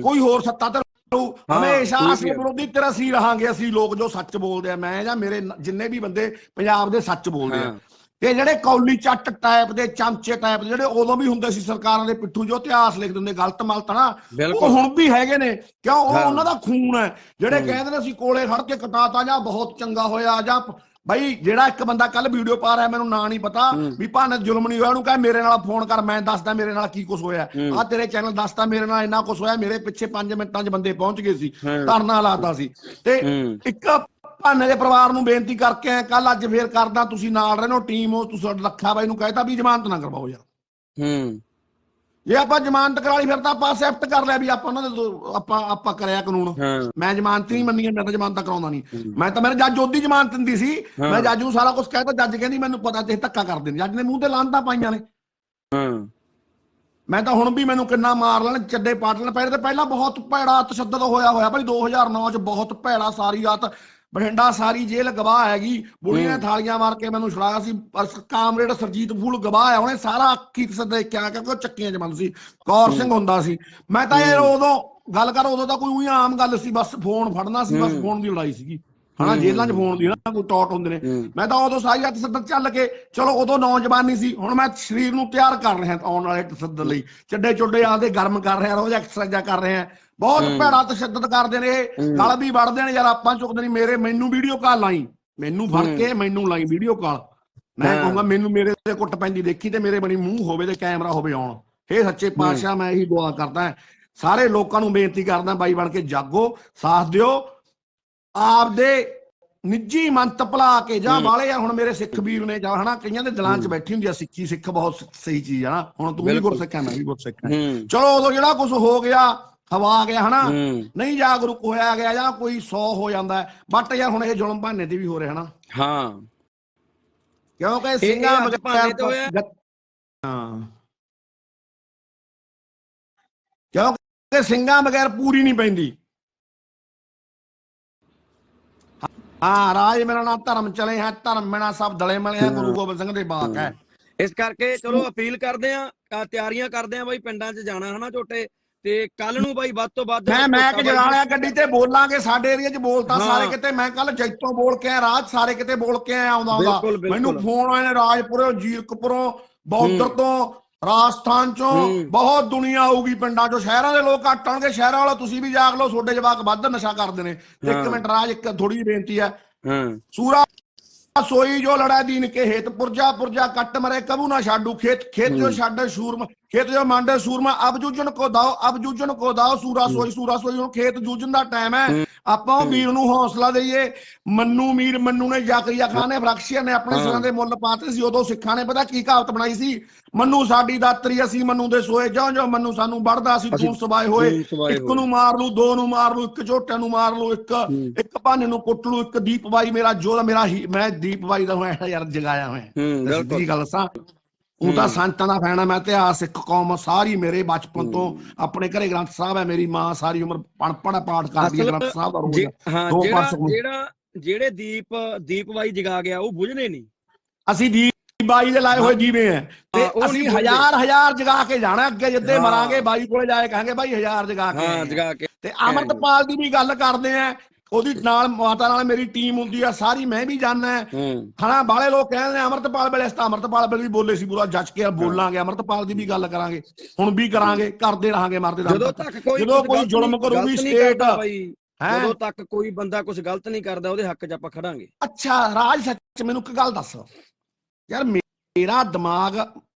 ਕੋਈ ਹੋਰ ਸੱਤਾ ਤੇ ਰਹੂ। ਹਮੇਸ਼ਾ ਅਸੀਂ। ਵਿਰੋਧੀ ਤੇਰਾ ਸੀ ਰਹਾਂਗੇ ਅਸੀਂ ਲੋਕ ਜੋ ਸੱਚ ਬੋਲਦੇ ਆ। ਮੈਂ ਜਾਂ ਮੇਰੇ ਜਿੰਨੇ ਵੀ ਬੰਦੇ ਪੰਜਾਬ ਦੇ ਸੱਚ ਬੋਲਦੇ ਆ। ਤੇ ਜਿਹੜੇ ਕੌਲੀ ਚੱਟ ਟਾਈਪ ਦੇ ਚਮਚੇ ਟਾਈਪ ਜਿਹੜੇ ਉਦੋਂ ਵੀ ਹੁੰਦੇ ਸੀ ਸਰਕਾਰਾਂ ਦੇ ਪਿੱਠੂ ਜੋ ਇਤਿਹਾਸ ਲਿਖ ਦਿੰਦੇ ਗਲਤ ਮਲਤ ਨਾ ਉਹ। ਹੁਣ ਵੀ ਹੈਗੇ ਨੇ ਕਿਉਂ ਉਹ। ਉਹਨਾਂ ਦਾ ਖੂਨ ਹੈ ਜਿਹੜੇ ਕਹਿੰਦੇ ਨੇ ਅਸੀਂ ਕੋਲੇ ਖੜ ਕੇ ਕਟਾਤਾ ਜਾਂ ਬਹੁਤ ਚੰਗਾ ਹੋਇਆ ਜਾਂ ਬਈ ਜਿਹੜਾ ਇੱਕ ਬੰਦਾ ਕੱਲ ਵੀਡੀਓ ਪਾ ਰਿਹਾ ਮੈਨੂੰ ਨਾਂ ਨਹੀਂ ਪਤਾ ਵੀ ਭਾਵੇਂ ਜ਼ੁਲਮ ਨਹੀਂ ਹੋਇਆ ਉਹਨੂੰ ਕਹੇ ਮੇਰੇ ਨਾਲ ਫੋਨ ਕਰ ਮੈਂ ਦੱਸਦਾ ਮੇਰੇ ਨਾਲ ਕੀ ਕੁਝ ਹੋਇਆ ਆ ਤੇਰੇ ਚੈਨਲ ਦੱਸਦਾ ਮੇਰੇ ਨਾਲ ਇੰਨਾ ਕੁਝ ਹੋਇਆ ਮੇਰੇ ਪਿੱਛੇ 5 ਮਿੰਟਾਂ 'ਚ ਬੰਦੇ ਪਹੁੰਚ ਗਏ ਸੀ। ਧਰਨਾ ਲਾਤਾ ਸੀ ਤੇ। ਇੱਕ ਭਾਨੇ ਦੇ ਪਰਿਵਾਰ ਨੂੰ ਬੇਨਤੀ ਕਰਕੇ ਆਇਆ ਕੱਲ ਅੱਜ ਫੇਰ ਕਰਦਾ ਤੁਸੀਂ ਨਾਲ ਰਹਿਣੋ ਟੀਮ ਉਹ ਤੁਸੀਂ ਲੱਖਾ ਬਾਈ ਨੂੰ ਕਹਿਤਾ ਵੀ ਜ਼ਮਾਨਤ ਨਾ ਕਰਵਾਓ ਯਾਰ। ਹੂੰ। ਜੇ ਆਪਾਂ ਜ਼ਮਾਨਤ ਕਰਾ ਲਈ ਫਿਰ ਤਾਂ ਆਪਾਂ ਐਕਸੈਪਟ ਕਰ ਲਿਆ ਵੀ ਆਪਾਂ ਉਹਨਾਂ ਦੇ ਆਪਾਂ ਆਪਾਂ ਕਰਿਆ ਕਾਨੂੰਨ। ਹਾਂ। ਮੈਂ ਜ਼ਮਾਨਤ ਨਹੀਂ ਮੰਨੀ ਹੈ, ਮੈਂ ਤਾਂ ਜ਼ਮਾਨਤ ਕਰਾਉਂਦਾ ਨਹੀਂ। ਮੈਂ ਤਾਂ ਮੇਰੇ ਜੱਜ ਉਹਦੀ ਜ਼ਮਾਨਤ ਦਿੰਦੀ ਸੀ। ਮੈਂ ਜੱਜ ਨੂੰ ਸਾਰਾ ਕੁਝ ਕਹਿਤਾ ਜੱਜ ਕਹਿੰਦੀ ਮੈਨੂੰ ਪਤਾ ਤੇ ਧੱਕਾ ਕਰਦੇ ਨੇ ਜੱਜ ਨੇ ਮੂੰਹ ਤੇ ਲਾਂਤਾਂ ਪਾਈਆਂ ਨੇ। ਹਾਂ। ਮੈਂ ਤਾਂ ਹੁਣ ਵੀ ਮੈਨੂੰ ਕਿੰਨਾ ਮਾਰ ਲੈਣ ਚੱਡੇ ਪਾਟ ਲੈਣ। ਪਹਿਲੇ ਤੇ ਪਹਿਲਾਂ ਬਹੁਤ ਭੈੜਾ ਤਸ਼ੱਦਦ ਹੋਇਆ ਹੋਇਆ ਭਾਈ 2009 ਚ ਬਹੁਤ ਭੈੜਾ ਸਾਰੀ ਰਾਤ ਬਠਿੰਡਾ ਸਾਰੀ ਜੇਲ੍ਹ ਗਵਾਹ ਹੈਗੀ। ਬੁੜੀਆਂ ਨੇ ਥਾਲੀਆਂ ਮਾਰ ਕੇ ਮੈਨੂੰ ਛੁਡਾਇਆ ਸੀ। ਪਰ ਕਾਮਰੇਡ ਸਰਜੀਤ ਫੂਲ ਗਵਾਹ ਹੈ। ਉਹਨੇ ਸਾਰਾ ਅੱਖੀ ਤਸ ਦੇਖਿਆ ਕਿਉਂਕਿ ਉਹ ਚੱਕੀਆਂ ਚ ਬੰਦ ਸੀ। ਕੌਰ ਸਿੰਘ ਹੁੰਦਾ ਸੀ। ਮੈਂ ਤਾਂ ਯਾਰ ਉਦੋਂ ਗੱਲ ਕਰ ਉਦੋਂ ਤਾਂ ਕੋਈ ਉਹੀ ਆਮ ਗੱਲ ਸੀ। ਬਸ ਫੋਨ ਫੜਨਾ ਸੀ ਬਸ ਫੋਨ ਦੀ ਲੜਾਈ ਸੀਗੀ। ਹਨਾ ਹੂੰ, ਜੇਲ੍ਹਾਂ 'ਚ ਫੋਨ ਦੀ ਨਾ ਕੋਈ ਟੌਟ ਹੁੰਦੇ ਨੇ। ਮੈਂ ਤਾਂ ਉਦੋਂ ਸਾਰੀ ਹੱਥ ਸੱਦਤ ਚੱਲ ਕੇ ਚਲੋ ਉਦੋਂ ਨੌਜਵਾਨੀ ਸੀ। ਹੁਣ ਮੈਂ ਸਰੀਰ ਨੂੰ ਤਿਆਰ ਕਰ ਰਿਹਾ ਆਉਣ ਵਾਲੇ ਤਸੱਦਦ ਲਈ। ਚੱਡੇ ਚੁੱਡੇ ਆਦੇ ਗਰਮ ਕਰ ਰਿਹਾ ਰੋਜ਼ ਐਕਸਰਸਾਈਜ਼ਾਂ ਕਰ ਰਹੇ। ਬਹੁਤ ਹੂੰ। ਭੈੜਾ ਤਸ਼ੱਦਦ ਕਰਦੇ ਨੇ ਇਹ ਹੂੰ। ਗਲ ਵੀ ਵੜਦੇ ਨੇ ਯਾਰ ਆਪਾਂ ਚੁੱਕਦੇ ਨਹੀਂ ਮੇਰੇ ਮੈਨੂੰ ਵੀਡੀਓ ਕਾਲ ਲਾਈ ਮੈਨੂੰ ਫੜ ਹੂੰ। ਕੇ ਮੈਨੂੰ ਲਾਈ ਵੀਡੀਓ ਕਾਲ ਮੈਂ ਹਾਂ। ਕਹੂੰਗਾ ਮੈਨੂੰ ਮੇਰੇ ਤੇ ਕੁੱਟ ਪੈਂਦੀ ਦੇਖੀ ਤੇ ਮੇਰੇ ਬਣੀ ਮੂੰਹ ਹੋਵੇ ਤੇ ਕੈਮਰਾ ਹੋਵੇ ਆਉਣ ਇਹ ਸੱਚੇ ਪਾਤਸ਼ਾਹ ਮੈਂ ਇਹੀ ਦੁਆ ਕਰਦਾ ਹਾਂ। ਸਾਰੇ ਲੋਕਾਂ ਨੂੰ ਬੇਨਤੀ ਕਰਦਾ ਬਾਈ ਬਣ ਕੇ ਜਾਗੋ ਸਾਥ ਦਿਓ ਆਪਦੇ ਨਿੱਜੀ ਮੰਤ ਭਲਾ ਕੇ ਜਾਂ ਹੂੰ। ਵਾਲੇ ਆ ਹੁਣ ਮੇਰੇ ਸਿੱਖ ਵੀਰ ਨੇ ਜਾਂ ਹਨਾ ਕਈਆਂ ਦੇ ਦਿਲਾਂ 'ਚ ਬੈਠੀ ਹੁੰਦੀ ਆ ਸਿੱਖੀ ਸਿੱਖ ਬਹੁਤ ਸਹੀ ਚੀਜ਼ ਆ ਨਾ ਹੁਣ ਤੂੰ ਵੀ। ਗੁਰਸਿੱਖ ਹੈ ਮੈਂ ਵੀ ਗੁਰਸਿੱਖ ਹਾਂ ਹੂੰ ਚਲੋ ਉਦੋਂ ਜਿਹੜਾ ਕੁਝ ਹੋ ਗਿਆ ਹਵਾ ਗਿਆ ਹਨਾ? ਨਹੀਂ ਜਾਗਰੂਕ ਹੋਇਆ ਗਿਆ ਜਾਂ ਕੋਈ 100 ਹੋ ਜਾਂਦਾ ਬਟ ਯਾਰ ਹੁਣ ਇਹ ਜ਼ੁਲਮ ਭਾਨੇ ਤੇ ਵੀ ਹੋ ਰਿਹਾ ਹਨਾ। ਹਾਂ। ਕਿਉਂਕਿ ਸਿੰਘਾਂ ਅੱਜ ਭਾਨੇ ਤੇ ਹੋਇਆ? ਹਾਂ। ਕਿਉਂਕਿ ਸਿੰਘਾਂ ਬਗੈਰ ਪੂਰੀ ਨਹੀਂ ਪੈਂਦੀ। ਹਾਂ ਰਾਜ ਮੇਰਾ ਨਾਮ ਧਰਮ ਚਲੇ ਹੈ ਧਰਮ ਮੇਣਾ ਸਭ ਦਲੇ ਮਲੇ ਹੈ ਗੁਰੂ ਗੋਬਿੰਦ ਸਿੰਘ ਦੇ ਬਾਕ ਹੈ। ਇਸ ਕਰਕੇ ਚਲੋ ਅਪੀਲ ਕਰਦੇ ਆ ਤਿਆਰੀਆਂ ਕਰਦੇ ਆ ਬਾਈ ਪਿੰਡਾਂ 'ਚ ਜਾਣਾ ਹਨਾ ਝੋਟੇ। ਤੇ ਕੱਲ ਨੂੰ ਬਾਈ ਵੱਧ ਤੋਂ ਵੱਧ ਮੈਂ ਮੈਂ ਕਿ ਝੋਟਾ ਜਗਾ ਬਾਈ- ਲਿਆ ਗੱਡੀ ਤੇ ਬੋਲਾਂਗੇ ਸਾਡੇ ਏਰੀਆ 'ਚ ਬੋਲਤਾ। ਸਾਰੇ ਕਿਤੇ ਮੈਂ ਕੱਲ ਜੈਤੋਂ ਬੋਲ ਕੇ ਆਇਆ ਰਾਜ ਸਾਰੇ ਕਿਤੇ ਬੋਲ ਕੇ ਆਇਆ ਆਉਂਦਾ ਆਉਂਦਾ। ਮੈਨੂੰ ਫੋਨ ਆਏ ਨੇ ਰਾਜਪੁਰੋਂ ਜੀਰਕਪੁਰੋਂ ਬੌਦਰ ਤੋਂ ਰਾਜਸਥਾਨ ਚੋਂ। ਬਹੁਤ ਦੁਨੀਆ ਆਊਗੀ ਪਿੰਡਾਂ ਚੋਂ ਸ਼ਹਿਰਾਂ ਦੇ ਲੋਕ ਘੱਟ ਆਉਣਗੇ ਸ਼ਹਿਰਾਂ ਵਾਲਾ ਤੁਸੀਂ ਵੀ ਜਾਗ ਲਓ ਤੁਹਾਡੇ ਜਵਾਕ ਵੱਧ ਨਸ਼ਾ ਕਰਦੇ ਨੇ ਇੱਕ। ਮਿੰਟ ਰਾਜ ਇੱਕ ਥੋੜੀ ਜਿਹੀ ਬੇਨਤੀ ਹੈ ਹਾਂ ਸੂਰਾ ਸੋਈ ਜੋ ਲੜਾ ਦੀਨ ਕੇ ਹੇਤ ਪੁਰਜਾ ਪੁਰਜਾ ਕੱਟ ਮਰੇ ਕਬੂ ਨਾ ਛਾਡੂ ਖੇਤ ਖੇਤ ਜੋ ਛਾਡੇ ਸੂਰਮ ਖੇਤ ਜੋ ਮੰਡੇ ਸੂਰਮਾ ਅਬ ਜੂਜਣ ਕੋ ਦਾਓ ਅਬ ਜੂਜਣ ਕੋ ਦਾਓ ਸੂਰਾ ਸੋਈ ਸੂਰਾ ਸੋਈ ਹੁਣ ਖੇਤ ਜੂਜਣ ਦਾ ਟਾਈਮ ਹੈ। ਆਪਾਂ ਉਹ ਵੀਰ ਨੂੰ ਹੌਸਲਾ ਦਈਏ। ਮੰਨੂ ਮੀਰ ਮੰਨੂ ਨੇ ਜਾਕਰੀਆ ਖਾਨ ਨੇ ਬਖਸ਼ੀਆ ਨੇ ਆਪਣੇ। ਸਿਰਾਂ ਦੇ ਮੁੱਲ ਪਾਤੇ ਸੀ ਉਦੋਂ ਸਿੱਖਾਂ ਨੇ ਪਤਾ ਕੀ ਕਹਾਵਤ ਬਣਾਈ ਸੀ? ਮੰਨੂ ਸਾਡੀ ਦਾਤਰੀ ਅਸੀਂ ਮੰਨੂ ਦੇ ਸੋਏ ਜਿਉਂ ਜਿਉਂ ਮੰਨੂ ਸਾਨੂੰ ਵੜਦਾ ਅਸੀਂ ਤੂੰ ਸਵਾਏ ਹੋਏ। ਇੱਕ। ਨੂੰ ਮਾਰ ਲੂ ਦੋ ਨੂੰ ਮਾਰ ਲੂ ਇੱਕ ਝੋਟੇ ਨੂੰ ਮਾਰ ਲੂ ਇੱਕ ਇੱਕ ਭਾਨੇ ਨੂੰ ਕੁੱਟ ਲੂ ਇੱਕ ਦੀਪ ਬਾਈ ਮੇਰਾ ਜੋਦਾ ਮੇਰਾ ਮੈਂ ਦੀਪ ਬਾਈ ਦਾ ਹੋਇਆ ਯਾਰ ਜਗਾਇਆ ਹੋਇਆ। ਸਿੱਧੀ ਗੱਲ ਸਾਂ ਉਹ ਤਾਂ ਸੰਤਾਂ ਦਾ ਫੈਨ ਆ ਮੈਂ ਇਤਿਹਾਸ ਸਿੱਖ ਕੌਮ ਸਾਰੀ ਮੇਰੇ ਬਚਪਨ ਤੋਂ ਆਪਣੇ ਘਰੇ ਗ੍ਰੰਥ ਸਾਹਿਬ ਹੈ ਮੇਰੀ ਮਾਂ ਸਾਰੀ ਉਮਰ ਪੜ ਪੜਾ ਪਾਠ ਕਰਦੀ ਹੈ ਗ੍ਰੰਥ ਸਾਹਿਬ ਦਾ ਰੋਜ਼ ਦੋ। ਜਿਹੜਾ ਪਾਸੋਂ। ਜਿਹੜਾ ਜਿਹੜੇ ਦੀਪ ਦੀਪ ਬਾਈ ਜਗਾ ਗਿਆ ਉਹ ਬੁਝਨੇ ਨਹੀਂ। ਅਸੀਂ ਦੀਪ ਬਾਈ ਦੇ ਲਾਏ ਹੋਏ ਦੀਵੇ ਆ ਤੇ ਅਸੀਂ। ਹਜ਼ਾਰ ਹਜ਼ਾਰ ਜਗਾ ਕੇ ਜਾਣਾ ਅੱਗੇ ਜਿੱਦੇ। ਮਰਾਂਗੇ ਬਾਈ ਕੋਲੇ ਜਾਏ ਕਹਾਂਗੇ ਬਾਈ ਹਜ਼ਾਰ ਜਗਾ ਕੇ ਹਾਂ ਆ। ਜਗਾ ਕੇ। ਤੇ ਅਮਰਤਪਾਲ ਦੀ ਵੀ ਗੱਲ ਕਰਦੇ ਆ ਉਹਦੀ ਨਾਲ ਮਾਤਾ ਨਾਲ ਮੇਰੀ ਟੀਮ ਹੁੰਦੀ ਆ ਸਾਰੀ ਮੈਂ ਵੀ ਜਾਣਾ ਹੂੰ। ਹਨਾ ਬਾਲੇ ਲੋਕ ਕਹਿੰਦੇ ਨੇ ਅਮਰਤਪਾਲ ਵੇਲੇ ਅਸਤਾ ਅਮਰਤਪਾਲ ਵੇਲੇ ਵੀ ਬੋਲੇ ਸੀ ਪੂਰਾ ਜੱਜ ਕੇ ਬੋਲਾਂਗੇ ਅਮਰਤਪਾਲ ਦੀ ਵੀ ਗੱਲ ਕਰਾਂਗੇ ਹੁਣ ਵੀ ਕਰਾਂਗੇ ਕਰਦੇ ਰਹਾਂਗੇ ਮਰਦੇ ਦਮ ਜਦੋਂ ਤੱਕ। ਕੋਈ ਜਦੋਂ ਕੋਈ ਜ਼ੁਲਮ ਕਰੂਗੀ ਹੈਂ? ਜਦੋਂ ਤੱਕ ਕੋਈ ਬੰਦਾ ਕੁਝ ਗਲਤ ਨਹੀਂ ਕਰਦਾ ਉਹਦੇ ਹੱਕ 'ਚ ਆਪਾਂ ਖੜਾਂਗੇ। ਅੱਛਾ ਰਾਜ ਸੱਚ ਮੈਨੂੰ ਇੱਕ ਗੱਲ ਦੱਸ। ਯਾਰ ਮੇਰਾ ਦਿਮਾਗ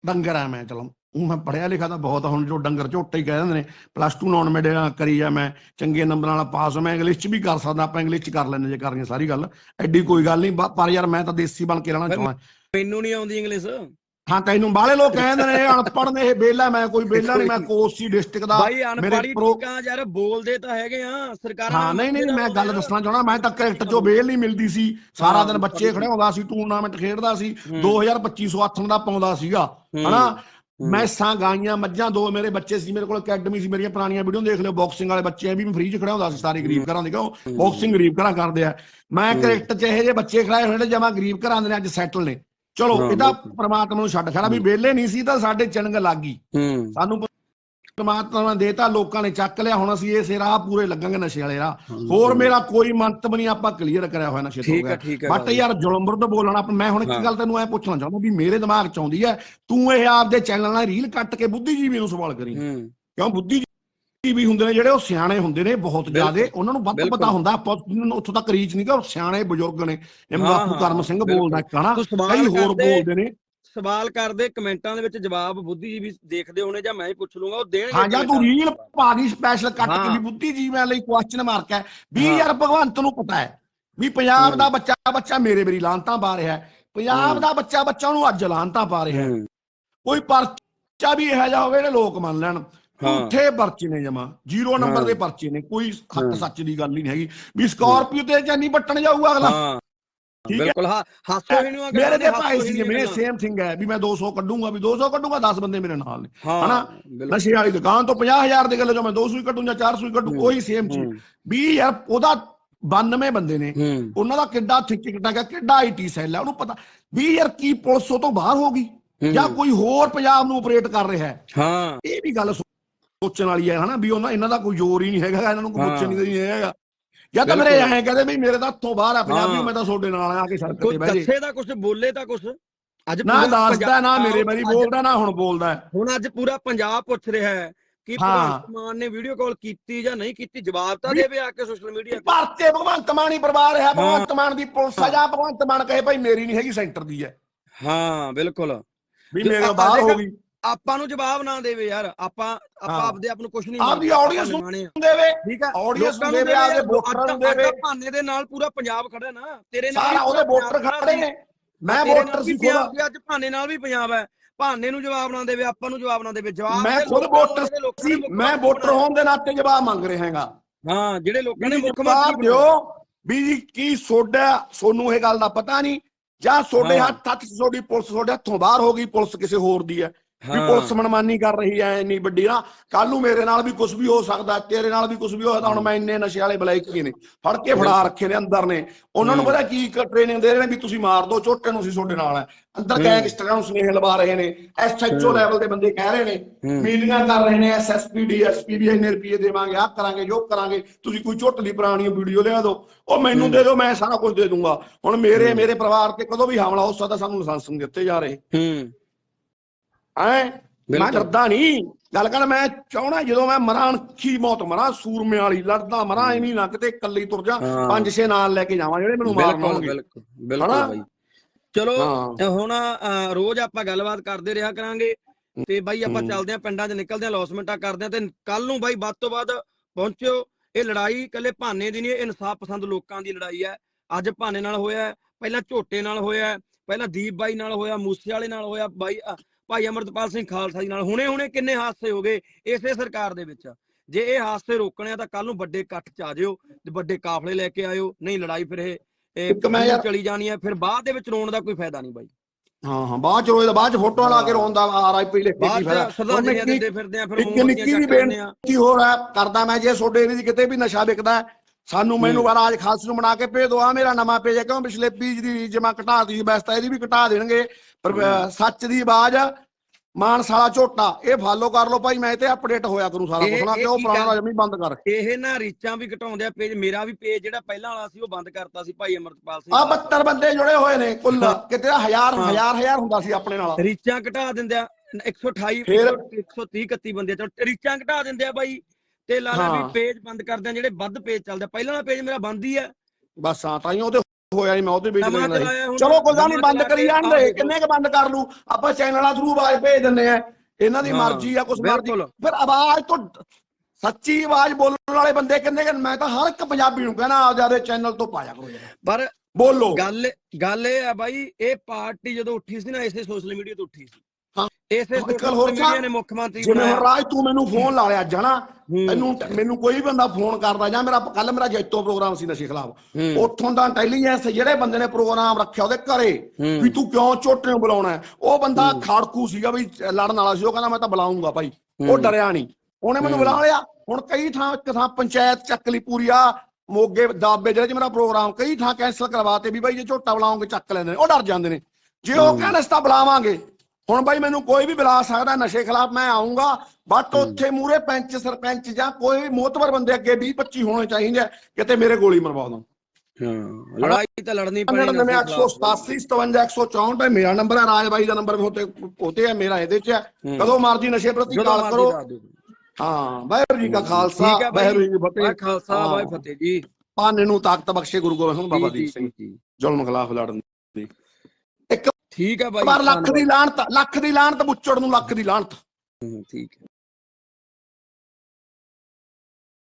ਡੰਗਰ ਆ ਮੈਂ ਚਲੋ। ਮੈਂ ਪੜਿਆ ਲਿਖਿਆ ਤਾਂ ਬਹੁਤ ਹੁਣ ਜੋ ਡੰਗਰ ਝੋਟੇ ਹੀ ਕਹਿ ਦਿੰਦੇ ਨੇ ਪਲੱਸ 2 ਨੌਨ ਮੈਡ ਕਰੀ ਆ ਮੈਂ ਚੰਗੇ ਨੰਬਰਾਂ ਨਾਲ ਪਾਸ ਮੈਂ ਇੰਗਲਿਸ਼ ਚ ਵੀ ਕਰ ਸਕਦਾ ਆਪਾਂ ਇੰਗਲਿਸ਼ ਚ ਕਰ ਲੈਂਦੇ ਜੇ ਕਰਨੀ ਸਾਰੀ ਗੱਲ ਐਡੀ ਕੋਈ ਗੱਲ ਨਹੀਂ ਪਰ ਯਾਰ ਮੈਂ ਤਾਂ ਦੇਸੀ ਬਣ ਕੇ ਰਹਿਣਾ ਚਾਹੁੰਦਾ ਮੈਨੂੰ ਨਹੀਂ ਆਉਂਦੀ ਇੰਗਲਿਸ਼ ਹਾਂ ਤੈਨੂੰ ਬਾਹਲੇ ਲੋਕ ਕਹਿੰਦੇ ਨੇ ਅਨਪੜ੍ਹ ਨੇ ਇਹ ਬੇਲਾ ਮੈਂ ਕੋਈ ਬੇਲਾ ਨਹੀਂ ਮੈਂ ਕੋਸੀ ਡਿਸਟ੍ਰਿਕਟ ਦਾ ਬਾਈ ਅਨਪੜ੍ਹੀ ਠੀਕਾਂ ਯਾਰ ਬੋਲਦੇ ਤਾਂ ਹੈਗੇ ਆ ਸਰਕਾਰਾਂ ਹਾਂ ਨਹੀਂ ਨਹੀਂ ਮੈਂ ਗੱਲ ਦੱਸਣਾ ਚਾਹਣਾ ਮੈਂ ਤਾਂ ਕ੍ਰਿਕਟ ਚੋਂ ਬੇਲ ਨਹੀਂ ਮਿਲਦੀ ਸੀ ਸਾਰਾ ਦਿਨ ਬੱਚੇ ਖੜੇ ਹੁੰਦਾ ਸੀ ਟੂਰਨਾਮੈਂਟ ਖੇਡਦਾ ਸੀ ਹੂੰ। 2250 ਦਾ ਪਾਉਂਦਾ ਸੀਗਾ। ਹਨਾ। ਮੈਸਾਂ ਗਾਈਆਂ ਮੱਝਾਂ ਦੋ ਮੇਰੇ ਬੱਚੇ ਸੀ ਮੇਰੇ ਕੋਲ ਅਕੈਡਮੀ ਸੀ ਮੇਰੀਆਂ ਪੁਰਾਣੀਆਂ ਵੀਡੀਓ ਦੇਖ ਲਿਓ ਬਾਕਸਿੰਗ ਵਾਲੇ ਬੱਚੇ ਆ ਵੀ ਮੈਂ ਫ੍ਰੀ ਚ ਖੜਾ ਹੁੰਦਾ ਸੀ ਸਾਰੇ ਗਰੀਬ ਘਰਾਂ ਦੇ ਕਿਉਂ? ਬਾਕਸਿੰਗ ਗਰੀਬ ਘਰਾਂ ਕਰਦੇ ਆ। ਮੈਂ ਕ੍ਰਿਕਟ ਚ ਇਹੋ ਜਿਹੇ ਬੱਚੇ ਖੜਾਏ ਹੋਏ ਨੇ ਜਮਾ ਗਰੀਬ ਘਰਾਂ ਦੇ ਨੇ ਅੱਜ ਸੈਟਲ ਨੇ। ਚਲੋ ਇਹਦਾ। ਪ੍ਰਮਾਤਮਾ ਨੂੰ ਛੱਡ ਖੜਾ ਵੀ ਵਿਹਲੇ ਨਹੀਂ ਸੀ ਤਾਂ ਸਾਡੇ ਚਿਣਗ ਲੱਗ ਗਈ। ਸਾਨੂੰ ਪਰਮਾਤਮਾ ਨੇ ਦੇਤਾ ਲੋਕਾਂ ਨੇ ਚੱਕ ਲਿਆ ਹੁਣ ਅਸੀਂ ਇਸੇ ਰਾਹ ਪੂਰੇ ਲੱਗਾਂਗੇ ਨਸ਼ੇ ਵਾਲੇ ਰਾਹ। ਹੋਰ ਮੇਰਾ ਕੋਈ ਮੰਤਵ ਨਹੀਂ ਆਪਾਂ ਕਲੀਅਰ ਕਰਿਆ ਹੋਇਆ ਨਸ਼ੇ ਤੋਂ ਹੈ ਬਟ ਯਾਰ ਜ਼ੁਲਮ ਵਿਰੁੱਧ ਬੋਲਣਾ ਆਪਾਂ- ਮੈਂ ਹੁਣ ਇੱਕ। ਗੱਲ ਤੈਨੂੰ ਐ ਪੁੱਛਣਾ ਚਾਹੁੰਦਾ ਵੀ ਮੇਰੇ ਦਿਮਾਗ ਚ ਆਉਂਦੀ ਹੈ ਤੂੰ ਇਹ ਆਪਦੇ ਚੈਨਲ ਨਾਲ ਰੀਲ ਕੱਟ ਕੇ ਬੁੱਧੀਜੀਵੀ ਨੂੰ ਸਵਾਲ ਕਰੀ। ਕਿਉਂ? ਬੁੱਧੀਜੀਵੀ ਹੁੰਦੇ ਨੇ ਜਿਹੜੇ ਉਹ ਸਿਆਣੇ ਹੁੰਦੇ ਨੇ ਬਹੁਤ। ਜ਼ਿਆਦੇ। ਉਹਨਾਂ ਨੂੰ ਵੱਧ। ਪਤਾ ਹੁੰਦਾ ਆਪਾਂ ਨੂੰ ਉੱਥੋਂ ਤੱਕ ਰੀਚ ਨਹੀਂ ਕਿ ਉਹ ਸਿਆਣੇ ਬਜ਼ੁਰਗ ਨੇ। ਜਿਵੇਂ ਹਾਂ, ਬਾਪੂ ਕਰਮ ਸਿੰਘ। ਬੋਲਦਾ ਸਵਾਲ ਕਈ ਹੋਰ ਬੋਲਦੇ ਨੇ। ਸਵਾਲ ਕਰਦੇ ਕਮੈਂਟਾਂ ਦੇ ਵਿੱਚ ਜਵਾਬ ਬੁੱਧੀ ਜੀ ਵੀ ਦੇਖਦੇ ਹੋਣੇ ਜਾਂ ਮੈਂ ਹੀ ਪੁੱਛ ਲੂੰਗਾ ਉਹ ਦੇਣਗੇ ਹਾਂ ਜਾਂ ਤੂੰ ਰੀਲ ਪਾ ਦੀ ਸਪੈਸ਼ਲ ਕੱਟ ਕੇ। ਵੀ ਬੁੱਧੀਜੀਵੀਆਂ ਲਈ ਕੁਐਸਚਨ ਮਾਰਕ ਹੈ ਵੀ ਹਾਂ। ਯਾਰ ਭਗਵੰਤ ਨੂੰ ਪਤਾ ਹੈ ਵੀ ਪੰਜਾਬ। ਦਾ ਬੱਚਾ ਬੱਚਾ ਮੇਰੇ ਮੇਰੀ ਲਾਂਤਾਂ ਪਾ ਰਿਹਾ ਹੈ ਪੰਜਾਬ। ਦਾ ਬੱਚਾ ਬੱਚਾ ਉਹਨੂੰ ਅੱਜ ਲਾਂਤਾਂ ਪਾ ਰਿਹਾ ਹੈ ਕੋਈ ਪਰਚਾ ਵੀ ਇਹੋ ਜਿਹਾ ਹੋਵੇ ਜਿਹੜੇ ਲੋਕ ਮੰਨ ਲੈਣ। ਝੂਠੇ ਪਰਚੇ ਨੇ ਜਮਾ ਜ਼ੀਰੋ ਨੰਬਰ। ਦੇ ਪਰਚੇ ਨੇ ਕੋਈ ਹੱਕ। ਸੱਚ ਦੀ ਗੱਲ ਨਹੀਂ ਹੈਗੀ ਵੀ ਸਕਾਰਪੀਓ ਤੇ ਜਾਨੀ ਬੱਟਣ ਜਾਊਗਾ ਅਗਲਾ। ਬਿਲਕੁਲ ਹਾਂ ਹਾਸੋ ਹੀ ਨੂੰ ਮੇਰੇ ਤੇ ਭਾਈ ਸੀ ਮੇਰੇ ਸੇਮ ਥਿੰਗ ਹੈ ਵੀ ਮੈਂ 200 ਕੱਢੂੰਗਾ ਵੀ 200 ਕੱਢੂੰਗਾ 10 ਬੰਦੇ ਮੇਰੇ ਨਾਲ ਨੇ। ਹਨਾ? ਨਸ਼ੇ ਵਾਲੀ ਦੁਕਾਨ ਤੋਂ 50000 ਦੇ ਗੱਲੇ ਜੋ ਮੈਂ 200 ਹੀ ਕੱਢੂ ਜਾਂ 400 ਹੀ ਕੱਢੂ ਹੂੰ। ਕੋਈ ਸੇਮ ਚੀਜ਼। ਵੀ ਯਾਰ ਉਹਦਾ 92 ਬੰਦੇ ਨੇ ਉਹਨਾਂ ਦਾ ਕਿੱਡਾ ਥਿਕ ਹੈ ਕਿੱਡਾ ਆਈਟੀ ਸੈੱਲ ਹੈ ਉਹਨੂੰ ਪਤਾ। ਵੀ ਯਾਰ ਕੀ ਪੁਲਿਸ ਉਹ ਤੋਂ ਬਾਹਰ ਹੋ ਗਈ। ਜਾਂ ਕੋਈ ਹੋਰ ਪੰਜਾਬ ਨੂੰ ਆਪਰੇਟ ਕਰ ਰਿਹਾ ਹੈ? ਹਾਂ। ਇਹ ਵੀ ਗੱਲ ਸੋਚਣ ਵਾਲੀ ਹੈ ਹਨਾ? ਵੀ ਉਹਨਾਂ ਇਹਨਾਂ ਦਾ ਕੋਈ ਜ਼ੋਰ ਹੀ ਨਹੀਂ ਹੈਗਾ ਇਹਨਾਂ ਨੂੰ ਕੋਈ ਹਾਂ। ਪੁੱਛਣ ਨਹੀਂ ਹੈਗਾ। ਜਾਂ ਤਾਂ ਮੇਰੇ। ਐਂ ਕਹਦੇ ਵੀ ਮੇਰੇ ਤਾਂ ਹੱਥੋਂ ਬਾਹਰ ਆ ਪੰਜਾਬੀ। ਮੈਂ ਤਾਂ ਤੁਹਾਡੇ ਨਾਲ ਆ ਕੇ ਸੜਕ ਤੇ ਬਹਿ ਜੇ ਦੱਸੇ ਦਾ ਕੁਝ ਬੋਲੇ ਤਾਂ ਕੁਝ ਅੱਜ ਨਾ ਦੱਸਦਾ ਨਾ ਮੇਰੇ ਬਾਰੇ ਅੱਜ- ਬੋਲਦਾ ਨਾ ਹੁਣ ਬੋਲਦਾ। ਹੁਣ ਅੱਜ ਪੂਰਾ ਪੰਜਾਬ ਪੁੱਛ ਰਿਹਾ ਹੈ ਕਿ। ਭਗਵੰਤ ਮਾਨ ਨੇ ਵੀਡੀਓ ਕਾਲ ਕੀਤੀ ਜਾਂ ਨਹੀਂ ਕੀਤੀ ਜਵਾਬ ਤਾਂ ਦੇਵੇ ਆ ਕੇ ਸੋਸ਼ਲ ਮੀਡੀਆ ਤੇ ਭਾਰਤੀ ਭਗਵੰਤ ਮਾਨ ਹੀ ਪਰਿਵਾਰ ਹੈ। ਭਗਵੰਤ ਮਾਨ ਦੀ ਪੁਲਿਸ ਆ। ਜਾਂ ਭਗਵੰਤ ਮਾਨ ਕਹੇ ਭਾਈ ਮੇਰੀ ਨਹੀਂ ਹੈਗੀ ਸੈਂਟਰ ਦੀ ਹੈ ਹਾਂ ਬਿਲਕੁਲ ਵੀ ਮੇਰੇ ਬਾਹਰ ਹੋ ਗਈ ਆਪਾਂ ਨੂੰ ਜਵਾਬ ਨਾ ਦੇਵੇ ਯਾਰ ਆਪਾਂ ਆਪਾਂ ਹਾਂ। ਆਪਦੇ ਆਪ ਨੂੰ ਕੁਝ ਨਹੀਂ ਆਪਦੀ ਆਪਾਂ ਨੂੰ। ਦੇਵੇ ਠੀਕ ਆ audience ਲੋਕਾਂ ਨੂੰ ਦੇਵੇ, ਆਪਦੇ ਵੋਟਰਾਂ ਨੂੰ ਦੇਵੇ। ਭਾਨੇ ਦੇ ਨਾਲ ਪੂਰਾ ਪੰਜਾਬ ਖੜਾ ਨਾ ਤੇਰੇ ਨਾਲ ਸਾਰਾ ਉਹਦੇ ਵੋਟਰ ਖੜੇ ਨੇ ਮੈਂ ਵੋਟਰ ਸੀ ਖੁਦ ਅੱਜ ਭਾਨੇ ਨਾਲ ਵੀ ਪੰਜਾਬ ਹੈ ਭਾਨੇ ਨੂੰ ਜਵਾਬ ਨਾ ਦੇਵੇ ਆਪਾਂ ਨੂੰ ਜਵਾਬ ਨਾ ਦੇਵੇ ਜਵਾਬ ਮੈਂ ਖੁਦ ਵੋਟਰ ਸੀ ਮੈਂ ਵੋਟਰ। ਹੋਣ ਦੇ ਨਾਤੇ ਜਵਾਬ ਮੰਗ ਰਿਹਾ ਹਾਂਗਾ ਹਾਂ ਜਿਹੜੇ ਲੋਕਾਂ ਨੇ ਮੁੱਖ ਮੰਤਰੀ। ਦਿਓ ਵੀ ਜੀ ਕੀ ਸੋਡਾ ਸੋਨੂੰ ਇਹ ਗੱਲ ਦਾ ਪਤਾ ਨਹੀਂ ਜਾਂ ਸੋਡੇ ਹਾਂ। ਹੱਥ ਹੱਥ ਸੋਡੀ ਪੁਲਿਸ ਤੁਹਾਡੇ ਹੱਥੋਂ ਬਾਹਰ ਹੋ ਗਈ ਪੁਲਿਸ ਕਿਸੇ ਹੋਰ ਦੀ ਹੈ ਵੀ। ਪੁਲਿਸ ਮਨਮਾਨੀ ਕਰ ਰਹੀ ਹੈ ਇੰਨੀ ਵੱਡੀ ਨਾ ਕੱਲ ਨੂੰ ਮੇਰੇ ਨਾਲ ਵੀ ਕੁਝ ਵੀ ਹੋ ਸਕਦਾ ਤੇਰੇ ਨਾਲ ਵੀ ਕੁਝ ਵੀ ਹੋ ਸਕਦਾ ਹੁਣ ਮੈਂ ਇੰਨੇ ਨਸ਼ੇ ਵਾਲੇ ਬਲੈਕੀ ਨੇ ਫੜ ਕੇ ਫੜਾ ਰੱਖੇ ਨੇ ਅੰਦਰ ਨੇ ਉਹਨਾਂ ਨੂੰ। ਪਤਾ ਕੀ ਟ੍ਰੇਨਿੰਗ ਦੇ ਰਹੇ ਨੇ ਵੀ ਤੁਸੀਂ ਮਾਰ ਦਿਓ ਝੋਟੇ ਨੂੰ ਅਸੀਂ ਤੁਹਾਡੇ ਨਾਲ ਹੈ ਅੰਦਰ। ਗੈਂਗਸਟਰਾਂ ਨੂੰ ਸੁਨੇਹ ਲਵਾ ਰਹੇ ਨੇ ਐਸਐਚਓ। ਲੈਵਲ ਦੇ ਬੰਦੇ ਕਹਿ ਰਹੇ ਨੇ। ਮੀਟਿੰਗਾਂ ਕਰ ਰਹੇ ਨੇ ਐਸਐਸਪੀ ਡੀਐਸਪੀ ਵੀ ਇੰਨੇ ਰੁਪਏ ਦੇਵਾਂਗੇ ਆਹ ਕਰਾਂਗੇ ਜੋ ਕਰਾਂਗੇ ਤੁਸੀਂ ਕੋਈ ਝੁੱਟ ਦੀ ਪੁਰਾਣੀ ਵੀਡੀਓ ਲਿਆ ਦਿਓ ਉਹ ਮੈਨੂੰ। ਦੇ ਦਿਓ ਮੈਂ ਸਾਰਾ ਕੁਝ ਦੇ ਦੂੰਗਾ ਹੁਣ ਮੇਰੇ। ਮੇਰੇ ਪਰਿਵਾਰ ਤੇ ਕਦੋਂ ਵੀ ਹਮਲਾ ਹੋ ਸਕਦਾ ਸਾਨੂੰ ਲਾਇਸੈਂਸ ਨਹੀਂ ਦਿੱਤੇ ਜਾ ਰਹੇ ਹੂੰ ਐ ਮੈਂ। ਡਰਦਾ ਨਹੀਂ ਗੱਲ ਕਰ ਮੈਂ ਚਾਹਣਾ ਜਦੋਂ ਮੈਂ ਮਰਾਂ ਅਣਖੀ ਮੌਤ ਮਰਾਂ ਸੂਰਮੇ ਵਾਲੀ ਲੜਦਾ ਮਰਾਂ ਐਵੇਂ ਨਾ ਕਿਤੇ ਇਕੱਲੀ ਤੁਰ ਜਾ। ਪੰਜ ਛੇ ਨਾਲ ਲੈ ਕੇ ਜਾਵਾਂ ਜਿਹੜੇ ਮੈਨੂੰ ਮਾਰਨ ਬਿਲਕੁਲ ਬਿਲਕੁਲ ਬਿਲਕੁਲ ਹਨਾ? ਬਾਈ ਚਲੋ। ਹੁਣ ਰੋਜ਼ ਆਪਾਂ ਗੱਲਬਾਤ ਕਰਦੇ ਰਿਹਾ ਕਰਾਂਗੇ ਤੇ ਬਾਈ ਆਪਾਂ। ਚੱਲਦੇ ਆਂ ਪਿੰਡਾਂ 'ਚ ਨਿਕਲਦੇ ਆਂ ਲੌਸਮੈਂਟਾਂ ਕਰਦੇ ਆਂ ਤੇ ਕੱਲ ਨੂੰ ਬਾਈ ਵੱਧ ਤੋਂ ਵੱਧ ਪਹੁੰਚਿਓ ਇਹ ਲੜਾਈ ਇਕੱਲੇ ਭਾਨੇ ਦੀ ਨਹੀਂ ਇਹ ਇਨਸਾਫ ਪਸੰਦ ਲੋਕਾਂ ਦੀ ਲੜਾਈ ਹੈ ਅੱਜ ਭਾਨੇ ਨਾਲ ਹੋਇਆ ਪਹਿਲਾਂ ਝੋਟੇ ਨਾਲ ਹੋਇਆ ਪਹਿਲਾਂ ਦੀਪ ਬਾਈ ਨਾਲ ਹੋਇਆ ਮੂਸੇ ਵਾਲੇ ਨਾਲ ਹੋਇਆ ਬਾਈ ਭਾਈ ਅਮਰਤਪਾਲ ਸਿੰਘ ਖਾਲਸਾ ਜੀ ਨਾਲ। ਹੁਣੇ ਹੁਣੇ ਕਿੰਨੇ ਹਾਦਸੇ ਹੋ ਗਏ ਇਸੇ ਸਰਕਾਰ ਦੇ ਵਿੱਚ। ਜੇ ਇਹ ਹਾਦਸੇ ਰੋਕਣੇ ਆ ਤਾਂ ਕੱਲ ਨੂੰ ਵੱਡੇ ਇਕੱਠ ਚ ਆ ਜਿਓ ਤੇ ਵੱਡੇ ਕਾਫਲੇ ਲੈ ਕੇ ਆਇਓ। ਨਹੀਂ ਲੜਾਈ ਫਿਰ ਇਹ ਇਹ ਇੱਕ ਮੈਂ ਯਾਰ- ਚਲੀ ਜਾਣੀ ਹੈ। ਫਿਰ ਬਾਅਦ ਦੇ ਵਿੱਚ ਰੋਣ ਦਾ ਕੋਈ ਫਾਇਦਾ ਨਹੀਂ ਬਾਈ। ਹਾਂ ਹਾਂ ਬਾਅਦ ਚ ਰੋਏ ਦਾ ਬਾਅਦ ਚ ਫੋਟੋ ਲਾ ਕੇ ਰੋਂਦਾ ਆਰਆਈਪੀ ਲਿਖ ਕੇ ਕੀ ਫਾਇਦਾ। ਹੁਣ ਨਿੱਕੀ- ਦਿੰਦੇ ਫਿਰਦੇ ਆ ਫਿਰ ਨਿੱਕੀ ਵੀ ਬੇਨਤੀ ਹੈ ਕਰਦਾ ਮੈਂ ਜੇ ਤੁਹਾਡੇ ਏਰੀਏ ਕਿਤੇ ਵੀ ਨਸ਼ਾ ਵਿਕਦਾ ਸਾਨੂੰ ਮੈਨੂੰ ਰਾਜ ਖਾਲਸ ਨੂੰ ਬਣਾ ਕੇ ਭੇਜ ਦਿਓ ਆ ਮੇਰਾ ਨਵਾਂ ਪੇਜ ਹੈ ਕਿਉਂ ਪਿਛਲੇ ਪੀਜ ਦੀ ਜਮਾ ਘਟਾਤੀ ਬੈਸਤਾ ਇਹਦੀ ਵੀ ਘਟਾ ਦੇਣਗੇ ਪਰ ਸੱਚ ਦੀ ਆਵਾਜ਼ ਮਾਨਸਾਲਾ ਝੋਟਾ ਇਹ ਫਾਲੋ ਕਰ ਲਓ ਭਾਈ ਮੈਂ ਤੇ ਅਪਡੇਟ ਹੋਇਆ ਕਰੂੰ ਸਾਰਾ ਕੁਝ ਨਾ ਇਹ ਕਿ ਉਹ ਕੀ ਪੁਰਾਣਾ ਜਮੀ ਬੰਦ ਕਰ ਇਹ ਨਾ ਰੀਚਾਂ ਵੀ ਘਟਾਉਂਦੇ ਆ ਪੇਜ ਮੇਰਾ ਵੀ ਪੇਜ ਜਿਹੜਾ ਪਹਿਲਾਂ ਵਾਲਾ ਸੀ ਉਹ ਬੰਦ ਕਰਤਾ ਸੀ ਭਾਈ ਅਮਰਤਪਾਲ ਸਿੰਘ ਆ ਖਾਲਸਾ। 72 ਬੰਦੇ ਜੁੜੇ ਹੋਏ ਨੇ ਕੁੱਲ ਕਿਤੇ ਦਾ ਹਜ਼ਾਰ। ਹਜ਼ਾਰ ਹਜ਼ਾਰ ਹੁੰਦਾ ਸੀ ਆਪਣੇ ਨਾਲ ਰੀਚਾਂ ਘਟਾ ਦਿੰਦੇ ਆ 128 ਫਿਰ? 130 31 ਬੰਦੇ ਚਲ ਰੀਚਾਂ ਘਟਾ ਦਿੰਦੇ ਆ ਬਾਈ ਤੇ ਲਾਲਾ ਵੀ ਹਾਂ। ਪੇਜ ਬੰਦ ਕਰਦੇ ਆ ਜਿਹੜੇ ਵੱਧ ਪੇਜ ਚੱਲਦੇ। ਪਹਿਲਾਂ ਵਾਲਾ ਪੇਜ ਮੇਰਾ ਬੰਦ ਹੀ ਆ ਬਸ ਹਾਂ ਤਾਂ ਹੀ ਉਹਦੇ ਹੋਇਆ ਨਹੀਂ ਮੈਂ ਉਹਦੇ ਚਲਾਇਆ ਹੁਣ, ਚਲੋ ਕੋਈ ਗੱਲ ਨਹੀਂ ਬੰਦ ਕਰੀ ਜਾਂਦੇ ਦੇਖੋ। ਕਿੰਨੇ ਕ ਬੰਦ ਕਰ ਲੂ ਆਪਾਂ ਚੈਨਲਾਂ ਥਰੂ ਆਵਾਜ਼ ਭੇਜ ਦਿੰਨੇ ਆ ਇਹਨਾਂ ਦੀ ਹਾਂ, ਮਰਜ਼ੀ ਆ ਕੁਛ ਮਰਜ਼ੀ। ਫਿਰ ਆਵਾਜ਼ ਤੋਂ ਸੱਚੀ ਆਵਾਜ਼ ਬੋਲਣ ਵਾਲੇ ਬੰਦੇ ਕਿੰਨੇ ਕੁ- ਮੈਂ ਤਾਂ ਹਰ ਇੱਕ ਪੰਜਾਬੀ ਨੂੰ ਕਹਿਣਾ ਆਪ ਜਿਆਦੇ ਚੈਨਲ ਤੋਂ ਪਾਇਆ ਕਰੋ। ਪਰ ਬੋਲੋ ਗੱਲ ਗੱਲ ਇਹ ਆ ਬਾਈ ਇਹ ਪਾਰਟੀ ਜਦੋਂ ਉੱਠੀ ਸੀ ਨਾ ਇਸੇ ਸੋਸ਼ਲ ਮੀਡੀਆ ਤੋਂ ਉੱਠੀ ਸੀ ਹਾਂ। ਇਸੇ ਸੋਸ਼ਲ ਮੀਡੀਆ ਨੇ ਮੁੱਖ ਮੰਤਰੀ ਜਿਵੇਂ ਹੁਣ ਰਾਜ ਤੂੰ ਮੈਨੂੰ ਫੋਨ ਲਾ ਲਿਆ ਜਾਣਾ। ਤੈਨੂੰ ਮੈਨੂੰ ਕੋਈ ਬੰਦਾ ਫੋਨ ਕਰਦਾ ਜਾਂ ਮੇਰਾ ਕੱਲ ਮੇਰਾ ਜੈਤੋ ਪ੍ਰੋਗਰਾਮ ਸੀ ਨਸ਼ੇ ਖਿਲਾਫ। ਉੱਥੋਂ ਦਾ ਇੰਟੈਲੀਜੈਂਸ ਜਿਹੜੇ ਬੰਦੇ ਨੇ ਪ੍ਰੋਗਰਾਮ ਰੱਖਿਆ ਉਹਦੇ ਘਰੇ। ਵੀ ਤੂੰ ਕਿਉਂ ਝੋਟੇ ਨੂੰ ਬੁਲਾਉਣਾ? ਉਹ ਬੰਦਾ ਖਾੜਕੂ ਸੀਗਾ ਵੀ ਲੜਨ ਵਾਲਾ ਸੀ ਉਹ ਕਹਿੰਦਾ ਮੈਂ ਤਾਂ ਬੁਲਾਉਂਗਾ ਭਾਈ ਉਹ। ਡਰਿਆ ਨਹੀਂ ਉਹਨੇ ਮੈਨੂੰ। ਬੁਲਾ ਲਿਆ ਹੁਣ ਕਈ ਥਾਂ ਇੱਕ ਥਾਂ ਪੰਚਾਇਤ ਚੱਕ ਲਈ ਪੂਰੀ ਆ ਮੋਗੇ ਦਾਬੇ ਜਿਹੜੇ ਚ ਮੇਰਾ ਪ੍ਰੋਗਰਾਮ ਕਈ ਥਾਂ ਕੈਨਸਲ ਕਰਵਾਤੇ ਵੀ ਬਾਈ ਜੇ ਝੋਟਾ ਬੁਲਾਉਂਗੇ ਚੱਕ ਲੈਂਦੇ ਨੇ ਉਹ ਡਰ ਜਾਂਦੇ ਨੇ ਜੇ ਉਹ ਕਹਿੰਦੇ ਅਸੀਂ ਤਾਂ ਬੁਲਾਵਾਂਗੇ ਹੁਣ ਬਾਈ ਮੈਨੂੰ ਕੋਈ ਵੀ ਬੁਲਾ ਸਕਦਾ ਨਸ਼ੇ ਖਿਲਾਫ ਮੈਂ ਆਉਂਗਾ ਬਟ ਉੱਥੇ ਮੂਰੇ ਪੰਚ ਸਰਪੰਚ ਜਾਂ ਕੋਈ ਵੀ ਮੋਤਬਰ ਬੰਦੇ ਅੱਗੇ 20 25 ਹੋਣੇ ਚਾਹੀਦੇ ਕਿਤੇ ਮੇਰੇ ਗੋਲੀ ਮਰਵਾ ਦੋ ਹਾਂ ਲੜਾਈ ਤਾਂ ਲੜਨੀ ਪੈਣੀ 99 ਨਸ਼ੇ ਖਿਲਾਫ਼। 187 57 164 ਮੇਰਾ ਨੰਬਰ ਹੈ ਰਾਜ ਬਾਈ ਦਾ ਨੰਬਰ ਵੀ ਹੋਤੇ ਹੋਤੇ ਹੈ ਮੇਰਾ ਇਹਦੇ ਚ ਹੈ ਹੂੰ। ਕਦੋਂ ਮਰਜ਼ੀ ਨਸ਼ੇ ਪ੍ਰਤੀ ਕਾਲ ਕਰੋ। ਹਾਂ ਵਾਹਿਗੁਰੂ ਜੀ ਕਾ ਖਾਲਸਾ ਵਾਹਿਗੁਰੂ ਜੀ ਕੀ ਵਾਹਿ ਫਤਿਹ ਖਾਲਸਾ ਹਾਂ। ਵਾਹਿ ਫਤਿਹ ਜੀ ਪਾਨੇ ਨੂੰ ਤਾਕਤ ਬਖਸ਼ੇ ਗੁਰੂ ਗੋਬਿੰਦ ਸਿੰਘ ਬਾਬਾ ਦੀਪ ਸਿੰਘ ਜੀ। ਜ਼ੁਲਮ ਖਿਲਾਫ ਲੜਨ ਦੀ ਠੀਕ ਹੈ ਬਾਈ ਵਾਰ ਲੱਖ ਦੀ। ਲਾਹਨਤ ਲੱਖ ਦੀ ਲਾਹਨਤ ਬੁੱਚੜ ਨੂੰ ਲੱਖ ਦੀ ਲਾਹਨਤ ਹੂੰ, ਠੀਕ ਹੈ